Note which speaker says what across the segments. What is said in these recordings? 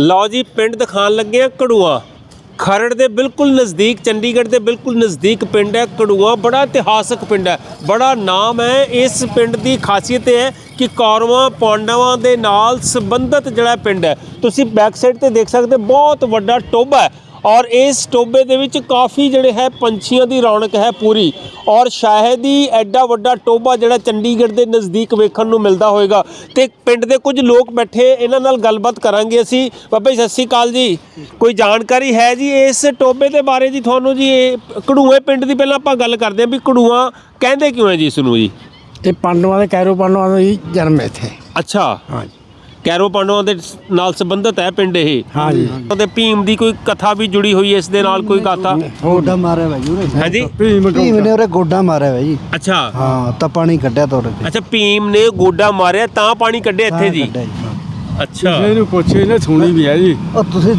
Speaker 1: ਲਓ ਜੀ ਪਿੰਡ ਦਿਖਾਣ ਲੱਗੇ ਆ ਕੜੂਆ। ਖਰੜ ਦੇ ਬਿਲਕੁਲ ਨਜ਼ਦੀਕ ਚੰਡੀਗੜ੍ਹ ਦੇ ਬਿਲਕੁਲ ਨਜ਼ਦੀਕ ਪਿੰਡ ਹੈ ਕੜੂਆ। ਬੜਾ ਇਤਿਹਾਸਕ ਪਿੰਡ ਹੈ। ਬੜਾ ਨਾਮ ਹੈ ਇਸ ਪਿੰਡ ਦੀ ਖਾਸੀਅਤ ਇਹ ਹੈ ਕਿ ਕੌਰਵਾਂ ਪਾਂਡਵਾਂ ਦੇ ਨਾਲ ਸੰਬੰਧਿਤ ਜਿਹੜਾ ਪਿੰਡ ਹੈ। ਤੁਸੀਂ ਬੈਕ ਸਾਈਡ ਤੇ ਦੇਖ ਸਕਦੇ ਹੋ, ਬਹੁਤ ਵੱਡਾ ਟੋਬਾ ਹੈ। ਔਰ ਇਸ ਟੋਬੇ ਦੇ ਵਿੱਚ ਕਾਫੀ ਜਿਹੜੇ ਹੈ ਪੰਛੀਆਂ ਦੀ ਰੌਣਕ ਹੈ ਪੂਰੀ। ਔਰ ਸ਼ਾਇਦ ਹੀ ਐਡਾ ਵੱਡਾ ਟੋਬਾ ਜਿਹੜਾ ਚੰਡੀਗੜ੍ਹ ਦੇ ਨਜ਼ਦੀਕ ਵੇਖਣ ਨੂੰ ਮਿਲਦਾ ਹੋਵੇਗਾ। ਤੇ ਪਿੰਡ ਦੇ ਕੁਝ ਲੋਕ ਬੈਠੇ ਇਹਨਾਂ ਨਾਲ ਗੱਲਬਾਤ ਕਰਾਂਗੇ ਅਸੀਂ। ਬਾਬਾ ਜੀ ਸਤਿ ਸ਼੍ਰੀ ਅਕਾਲ ਜੀ। ਕੋਈ ਜਾਣਕਾਰੀ ਹੈ ਜੀ ਇਸ ਟੋਬੇ ਦੇ ਬਾਰੇ ਜੀ ਤੁਹਾਨੂੰ ਜੀ? ਇਹ ਕੜੂਏ ਪਿੰਡ ਦੀ ਪਹਿਲਾਂ ਆਪਾਂ ਗੱਲ ਕਰਦੇ ਹਾਂ ਵੀ ਕੜੂਆ ਕਹਿੰਦੇ ਕਿਉਂ ਹੈ ਜੀ ਇਸ ਨੂੰ ਜੀ?
Speaker 2: ਇਹ ਪਾਂਡਵਾਂ ਦੇ ਕੈਰੋ ਪਾਂਡਵਾਂ ਦਾ ਹੀ ਜਨਮ ਇੱਥੇ।
Speaker 1: ਅੱਛਾ।
Speaker 2: ਹਾਂਜੀ।
Speaker 1: ਕੈਰੋ ਪਾਂਡਵਾਂ ਦੇ ਨਾਲ ਸੰਬੰਧਿਤ ਹੈ ਪਿੰਡ ਇਹ।
Speaker 2: ਹਾਂਜੀ।
Speaker 1: ਤੇ ਭੀਮ ਦੀ ਕੋਈ ਕਥਾ ਵੀ ਜੁੜੀ ਹੋਈ ਹੈ ਇਸ ਦੇ ਨਾਲ ਕੋਈ ਗਾਥਾ
Speaker 3: ਗੋਡਾ ਮਾਰਿਆ ਜੀ ਉਹਨੇ।
Speaker 1: ਹਾਂਜੀ?
Speaker 2: ਭੀਮ
Speaker 3: ਭੀਮ ਨੇ ਉਹਰੇ ਗੋਡਾ ਮਾਰਿਆ ਵਾ ਜੀ।
Speaker 1: ਅੱਛਾ।
Speaker 3: ਹਾਂ ਤਾਂ ਪਾਣੀ ਕੱਢਿਆ ਤੋਰੇ ਤੇ।
Speaker 1: ਅੱਛਾ ਭੀਮ ਨੇ ਗੋਡਾ ਮਾਰਿਆ ਤਾਂ ਪਾਣੀ ਕੱਢਿਆ ਇੱਥੇ ਜੀ। ਅੱਛਾ।
Speaker 2: ਇਹਨੂੰ ਪੁੱਛੇ ਇਹਨੇ ਸੁਣੀ ਵੀ ਹੈ ਜੀ।
Speaker 3: ਉਹ ਤੁਸੀਂ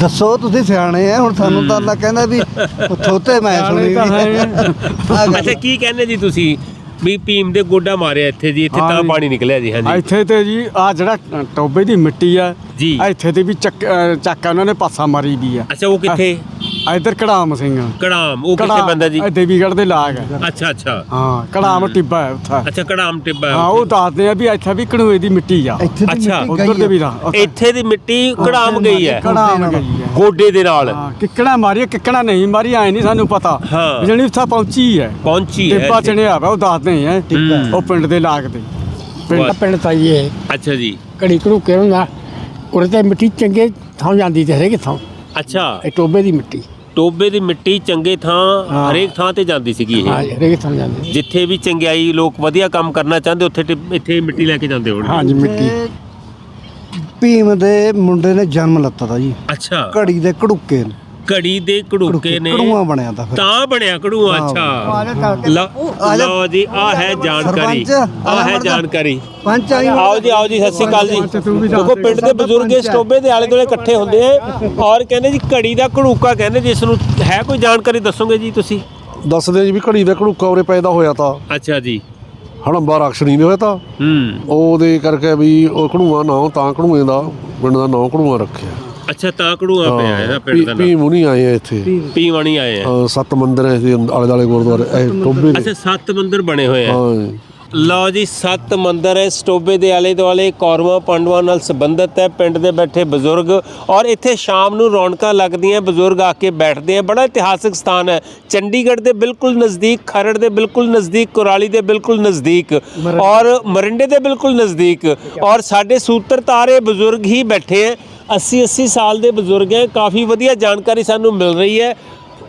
Speaker 3: ਦੱਸੋ ਤੁਸੀਂ ਸਿਆਣੇ ਆ ਹੁਣ ਸਾਨੂੰ ਤਾਂ ਅੱਲਾ ਕਹਿੰਦਾ ਵੀ ਉਹ ਥੋਤੇ ਮੈਂ ਸੁਣੀ।
Speaker 1: ਅੱਛਾ ਕੀ ਕਹਿੰਦੇ ਜੀ ਤੁਸੀਂ? ਵੀ ਭੀਮ ਦੇ ਗੋਡਾ ਮਾਰਿਆ ਇੱਥੇ ਜੀ ਇੱਥੇ ਤਾਂ। ਪਾਣੀ ਨਿਕਲਿਆ ਜੀ ਹਾਂਜੀ
Speaker 2: ਇੱਥੇ ਤੇ ਜੀ ਆ ਜਿਹੜਾ ਟੋਬੇ ਦੀ ਮਿੱਟੀ ਆ
Speaker 1: ਜੀ।
Speaker 2: ਇੱਥੇ ਤੇ ਵੀ ਚੱਕ ਚੱਕ ਉਹਨਾਂ ਨੇ ਪਾਸਾ ਮਾਰੀ ਵੀ ਆ
Speaker 1: ਅੱਛਾ ਉਹ ਕਿੱਥੇ
Speaker 2: ਇੱਧਰ ਕੜਾਮ ਸਿੰਘ।
Speaker 1: ਕੜਾਮ ਉਹ ਕਿੱਥੇ ਬੰਦਾ ਜੀ?
Speaker 2: ਇਹ ਦੇਵੀਗੜ੍ਹ ਦੇ ਲਾਗ ਹੈ।
Speaker 1: ਅੱਛਾ ਅੱਛਾ।
Speaker 2: ਹਾਂ ਕੜਾਮ ਟਿੱਬਾ ਹੈ ਉੱਥੇ।
Speaker 1: ਅੱਛਾ ਕੜਾਮ ਟਿੱਬਾ
Speaker 2: ਹਾਂ ਉਹ ਦੱਸਦੇ ਆ ਵੀ ਇੱਥੇ ਵੀ ਕਣੂਏ ਦੀ ਮਿੱਟੀ ਆ।
Speaker 1: ਅੱਛਾ,
Speaker 3: ਮਿੱਟੀ
Speaker 2: ਉਧਰ
Speaker 3: ਗਈ
Speaker 2: ਦੇ। ਵੀ ਦਾ
Speaker 1: ਇੱਥੇ ਦੀ ਮਿੱਟੀ ਕੜਾਮ ਗਈ ਹੈ।
Speaker 2: ਕੜਾਮ ਗਈ ਹੈ।
Speaker 1: ਗੋਡੇ ਦੇ ਨਾਲ।
Speaker 2: ਹਾਂ ਕਿੱਕਣਾ ਮਾਰੀ ਕਿੱਕਣਾ ਨਹੀਂ ਮਾਰੀ ਐ ਨਹੀਂ ਸਾਨੂੰ ਪਤਾ।
Speaker 1: ਹਾਂ।
Speaker 2: ਜਣੀ ਉੱਥੇ ਪਹੁੰਚੀ ਹੈ।
Speaker 1: ਪਹੁੰਚੀ ਹੈ
Speaker 2: ਟਿੱਬਾ। ਚਣਿਆ ਵਾ ਉਹ ਦੱਸਦੇ ਆ।
Speaker 1: ਹੂੰ।
Speaker 2: ਉਹ ਪਿੰਡ ਦੇ ਲਾਗ ਦੇ। ਪਿੰਡ ਤਾਈ ਇਹ।
Speaker 1: ਅੱਛਾ ਜੀ।
Speaker 2: ਕੜੀ ਕੜੂ ਕਿਉਂ ਨਾ ਉਰੇ ਤੇ ਮਿੱਟੀ ਚੰਗੇ ਥਾਂ ਜਾਂਦੀ ਤੇ ਹਰੇਕ ਥਾਂ।
Speaker 1: ਅੱਛਾ।
Speaker 2: ਇਹ ਟੋਬੇ ਦੀ ਮਿੱਟੀ।
Speaker 1: ਟੋਬੇ ਦੀ ਮਿੱਟੀ ਚੰਗੇ ਥਾਂ
Speaker 2: ਹਾਂ।
Speaker 1: ਹਰੇਕ ਥਾਂ ਤੇ ਜਾਂਦੀ ਸੀਗੀ
Speaker 2: ਹਾਂ
Speaker 1: ਇਹ
Speaker 2: ਹਰੇਕ ਥਾਂ ਜਾਂਦੀ
Speaker 1: ਜਿੱਥੇ ਵੀ ਚੰਗਿਆਈ ਲੋਕ ਵਧੀਆ ਕੰਮ ਕਰਨਾ ਚਾਹੁੰਦੇ ਉੱਥੇ ਟਿ- ਇੱਥੇ ਮਿੱਟੀ ਲੈ ਕੇ ਜਾਂਦੇ ਹੋਣਗੇ।
Speaker 2: ਹਾਂਜੀ ਮਿੱਟੀ।
Speaker 3: ਭੀਮ ਦੇ ਮੁੰਡੇ ਨੇ ਜਨਮ ਲੱਤਾ ਤਾ ਜੀ।
Speaker 1: ਅੱਛਾ।
Speaker 3: ਘੜੀ ਦੇ ਘੜੂਕੇ ਨੇ।
Speaker 1: ਘੜੀ ਦੇ ਘੜੂਕੇ ਨੇ।
Speaker 3: ਕੜੂਆ ਬਣਿਆ ਤਾਂ ਫਿਰ।
Speaker 1: ਤਾਂ ਬਣਿਆ ਕੜੂਆ ਅੱਛਾ। ਲਓ ਲਓ ਜੀ ਆ ਹੈ ਜਾਣਕਾਰੀ।
Speaker 3: ਸਰਪੰਚ,
Speaker 1: ਆ ਹੈ। ਜਾਣਕਾਰੀ।
Speaker 3: ਪੰਜ ਆਈ
Speaker 1: ਆਓ ਜੀ ਆਓ ਜੀ ਸਤਿ ਸ਼੍ਰੀ ਅਕਾਲ ਜੀ। ਦੇਖੋ ਪਿੰਡ ਦੇ ਬਜ਼ੁਰਗ ਇਸ ਟੋਬੇ ਦੇ ਆਲੇ ਦੁਆਲੇ ਇਕੱਠੇ ਹੁੰਦੇ ਆ ਔਰ ਕਹਿੰਦੇ ਜੀ ਘੜੀ ਦਾ ਘੜੂਕਾ ਕਹਿੰਦੇ ਜਿਸ ਨੂੰ ਹੈ ਕੋਈ ਜਾਣਕਾਰੀ ਦੱਸੋਗੇ ਜੀ ਤੁਸੀਂ?
Speaker 4: ਦੱਸਦੇ ਜੀ ਵੀ ਘੜੀ ਦਾ ਘੜੂਕਾ ਉਰੇ ਪੈਦਾ ਹੋਇਆ ਤਾਂ।
Speaker 1: ਅੱਛਾ ਜੀ।
Speaker 4: ਹੜੰਬਾ ਰਾਖਸ਼ਣੀ ਦੇ ਹੋਇਆ ਤਾਂ।
Speaker 1: ਹੂੰ।
Speaker 4: ਉਹਦੇ ਕਰਕੇ ਵੀ ਉਹ ਘੜੂਆ ਨਾਂ ਤਾਂ ਘੜੂਏ ਦਾ ਪਿੰਡ ਦਾ ਨਾਂ ਘੜੂਆ ਰੱਖਿਆ।
Speaker 1: ਅੱਛਾ ਤਾਂ ਘੜੂਆ ਪਿਆ ਇਹਦਾ ਪਿੰਡ ਦਾ ਨਾਮ।
Speaker 4: ਭੀਮ ਨਹੀਂ ਆਏ ਆ ਇੱਥੇ।
Speaker 1: ਪੀਵਾਣੀ ਆਏ ਆ।
Speaker 4: ਅਹ ਸੱਤ ਮੰਦਿਰ ਐ ਇਹਦੇ ਆਲੇ ਦਾਲੇ ਗੁਰਦੁਆਰੇ ਇਹ ਟੋਬੇ ਨੇ
Speaker 1: ਅੱਛਾ ਸੱਤ ਮੰਦਿਰ ਬਣੇ ਹੋਏ ਆ।
Speaker 4: ਹਾਂ।
Speaker 1: ਲਓ ਜੀ ਸੱਤ ਮੰਦਿਰ ਹੈ। ਇਸ ਟੋਬੇ ਦੇ ਆਲੇ ਦੁਆਲੇ ਕੌਰਵਾਂ ਪਾਂਡਵਾਂ ਨਾਲ ਸੰਬੰਧਿਤ ਹੈ। ਪਿੰਡ ਦੇ ਬੈਠੇ ਬਜ਼ੁਰਗ ਔਰ ਇੱਥੇ ਸ਼ਾਮ ਨੂੰ ਰੌਣਕਾਂ ਲੱਗਦੀਆਂ ਬਜ਼ੁਰਗ ਆ ਕੇ ਬੈਠਦੇ ਆ। ਬੜਾ ਇਤਿਹਾਸਕ ਸਥਾਨ ਹੈ। ਚੰਡੀਗੜ੍ਹ ਦੇ ਬਿਲਕੁਲ ਨਜ਼ਦੀਕ ਖਰੜ ਦੇ ਬਿਲਕੁਲ ਨਜ਼ਦੀਕ ਕੁਰਾਲੀ ਦੇ ਬਿਲਕੁਲ ਨਜ਼ਦੀਕ ਔਰ ਮਰਿੰਡੇ ਦੇ ਬਿਲਕੁਲ ਨਜ਼ਦੀਕ ਔਰ ਸਾਡੇ ਸੂਤਰਤਾਰੇ ਬਜ਼ੁਰਗ ਹੀ ਬੈਠੇ ਹੈ। 80 80 ਸਾਲ ਦੇ ਬਜ਼ੁਰਗ ਹੈ ਕਾਫੀ ਵਧੀਆ ਜਾਣਕਾਰੀ ਸਾਨੂੰ ਮਿਲ ਰਹੀ ਹੈ।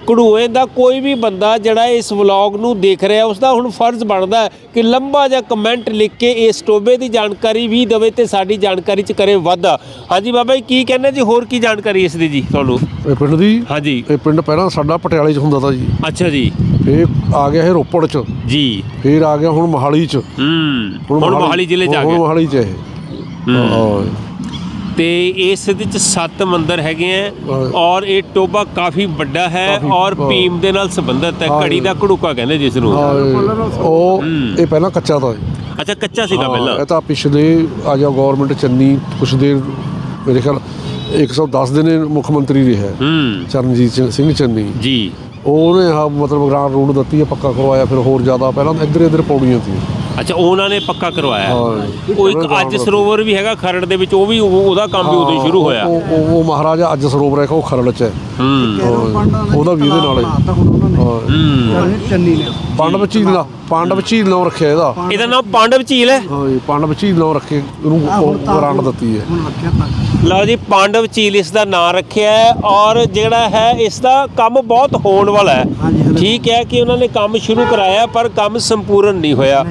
Speaker 1: ਕੜੂਏ ਦਾ ਕੋਈ ਵੀ ਬੰਦਾ ਜਿਹੜਾ ਇਸ ਵਲੌਗ ਨੂੰ ਦੇਖ ਰਿਹਾ ਉਸ ਦਾ ਹੁਣ ਫਰਜ਼ ਬਣਦਾ ਹੈ ਕਿ ਲੰਬਾ ਜਿਹਾ ਕਮੈਂਟ ਲਿਖ ਕੇ ਇਸ ਟੋਬੇ ਦੀ ਜਾਣਕਾਰੀ ਵੀ ਦੇਵੇ ਤੇ ਸਾਡੀ ਜਾਣਕਾਰੀ ਚ ਕਰੇ ਵਾਧਾ। ਹਾਂਜੀ ਬਾਬਾ ਜੀ ਕੀ ਕਹਿੰਦੇ ਜੀ? ਹੋਰ ਕੀ ਜਾਣਕਾਰੀ ਇਸ ਦੀ ਜੀ ਤੁਹਾਨੂੰ?
Speaker 4: ਇਹ ਪਿੰਡ ਦੀ?
Speaker 1: ਹਾਂਜੀ।
Speaker 4: ਇਹ ਪਿੰਡ ਪਹਿਲਾਂ ਸਾਡਾ ਪਟਿਆਲੇ 'ਚ ਹੁੰਦਾ ਤਾਂ ਜੀ।
Speaker 1: ਅੱਛਾ ਜੀ।
Speaker 4: ਫੇਰ ਆ ਗਿਆ ਇਹ ਰੋਪੜ 'ਚ।
Speaker 1: ਜੀ।
Speaker 4: ਫੇਰ ਆ ਗਿਆ ਹੁਣ ਮੋਹਾਲੀ 'ਚ।
Speaker 1: ਹੂੰ। ਹੁਣ ਮੋਹਾਲੀ ਜ਼ਿਲ੍ਹੇ ਚ ਆ
Speaker 4: ਹੁਣ
Speaker 1: ਗਿਆ।
Speaker 4: ਮੋਹਾਲੀ 'ਚ ਇਹ। ਹਾਂ।
Speaker 1: ਤੇ ਇਸ ਦੇ ਵਿੱਚ ਸੱਤ ਮੰਦਿਰ ਹੈਗੇ ਆ। ਔਰ ਇਹ ਟੋਬਾ ਕਾਫੀ ਵੱਡਾ ਹੈ ਔਰ। ਭੀਮ ਦੇ ਨਾਲ ਸੰਬੰਧਿਤ ਹੈ। ਘੜੀ ਦਾ ਘੜੂਕਾ ਕਹਿੰਦੇ ਜਿਸ ਨੂੰ
Speaker 4: ਉਹ। ਇਹ ਪਹਿਲਾਂ ਕੱਚਾ ਤਾਂ।
Speaker 1: ਅੱਛਾ ਕੱਚਾ ਸੀਗਾ ਪਹਿਲਾਂ
Speaker 4: ਇਹ ਤਾਂ ਪਿਛਲੇ ਆ ਜਾ ਗਵਰਨਮੈਂਟ ਚੰਨੀ ਕੁਛ ਦੇਰ ਮੇਰੇ ਖਿਆਲ 110 ਦਿਨ ਮੁੱਖ ਮੰਤਰੀ ਰਿਹਾ
Speaker 1: ਹੂੰ
Speaker 4: ਚਰਨਜੀਤ ਸਿੰਘ- ਚੰਨੀ
Speaker 1: ਜੀ
Speaker 4: ਉਹਨੇ ਆ ਮਤਲਬ ਗ੍ਰਾਂਟ ਰੂਟ ਦਿੱਤੀ ਹੈ ਪੱਕਾ ਕਰਵਾਇਆ ਫਿਰ ਹੋਰ ਜ਼ਿਆਦਾ ਪਹਿਲਾਂ ਇੱਧਰ ਇੱਧਰ ਪੌੜੀਆਂ ਸੀ
Speaker 1: ਅੱਛਾ ਉਹਨਾਂ ਨੇ ਪੱਕਾ ਕਰਵਾਇਆ।
Speaker 4: ਹਾਂ।
Speaker 1: ਉਹ ਇੱਕ ਅੱਜ ਸਰੋਵਰ ਵੀ ਹੈਗਾ ਖਰੜ ਦੇ ਵਿੱਚ ਉਹ ਵੀ ਉਹ- ਉਹਦਾ ਕੰਮ ਵੀ ਉਦੋਂ ਹੀ ਸ਼ੁਰੂ ਹੋਇਆ।
Speaker 4: ਉਹ ਉਹ- ਉਹ ਮਹਾਰਾਜਾ ਅੱਜ ਸਰੋਵਰ ਹੈ ਉਹ ਖਰੜ ਚ ਹੈ।
Speaker 1: ਹੂੰ।
Speaker 4: ਹਾਂ, ਉਹਦਾ ਵੀ ਇਹਦੇ ਨਾਲ ਹੈ।
Speaker 3: ਨੇ
Speaker 4: ਹਾਂ।
Speaker 1: ਹੂੰ।
Speaker 3: ਚੰਨੀ ਨੇ।
Speaker 4: ਪਾਂਡਵ ਝੀਲ ਦਾ। ਪਾਂਡਵ ਝੀਲ ਨਾਮ ਰੱਖਿਆ ਇਹਦਾ।
Speaker 1: ਇਹਦਾ ਨਾਮ ਪਾਂਡਵ ਝੀਲ ਹੈ?
Speaker 4: ਹਾਂ ਜੀ ਪਾਂਡਵ ਝੀਲ ਨਾਮ ਰੱਖੇ ਉਹਨੂੰ ਉਹ ਗ੍ਰਾਂਟ ਦਿੱਤੀ ਹੈ।
Speaker 1: ਲਓ ਜੀ ਪਾਂਡਵ ਝੀਲ ਇਸ ਦਾ ਨਾਮ ਰੱਖਿਆ ਹੈ ਔਰ ਜਿਹੜਾ ਹੈ ਇਸ ਦਾ ਕੰਮ ਬਹੁਤ ਹੋਣ ਵਾਲਾ ਹੈ। ਠੀਕ ਹੈ ਕਿ ਉਹਨਾਂ ਨੇ ਕੰਮ ਸ਼ੁਰੂ ਕਰਾਇਆ ਪਰ ਕੰਮ ਸੰਪੂਰਨ ਨਹੀਂ ਹੋਇਆ।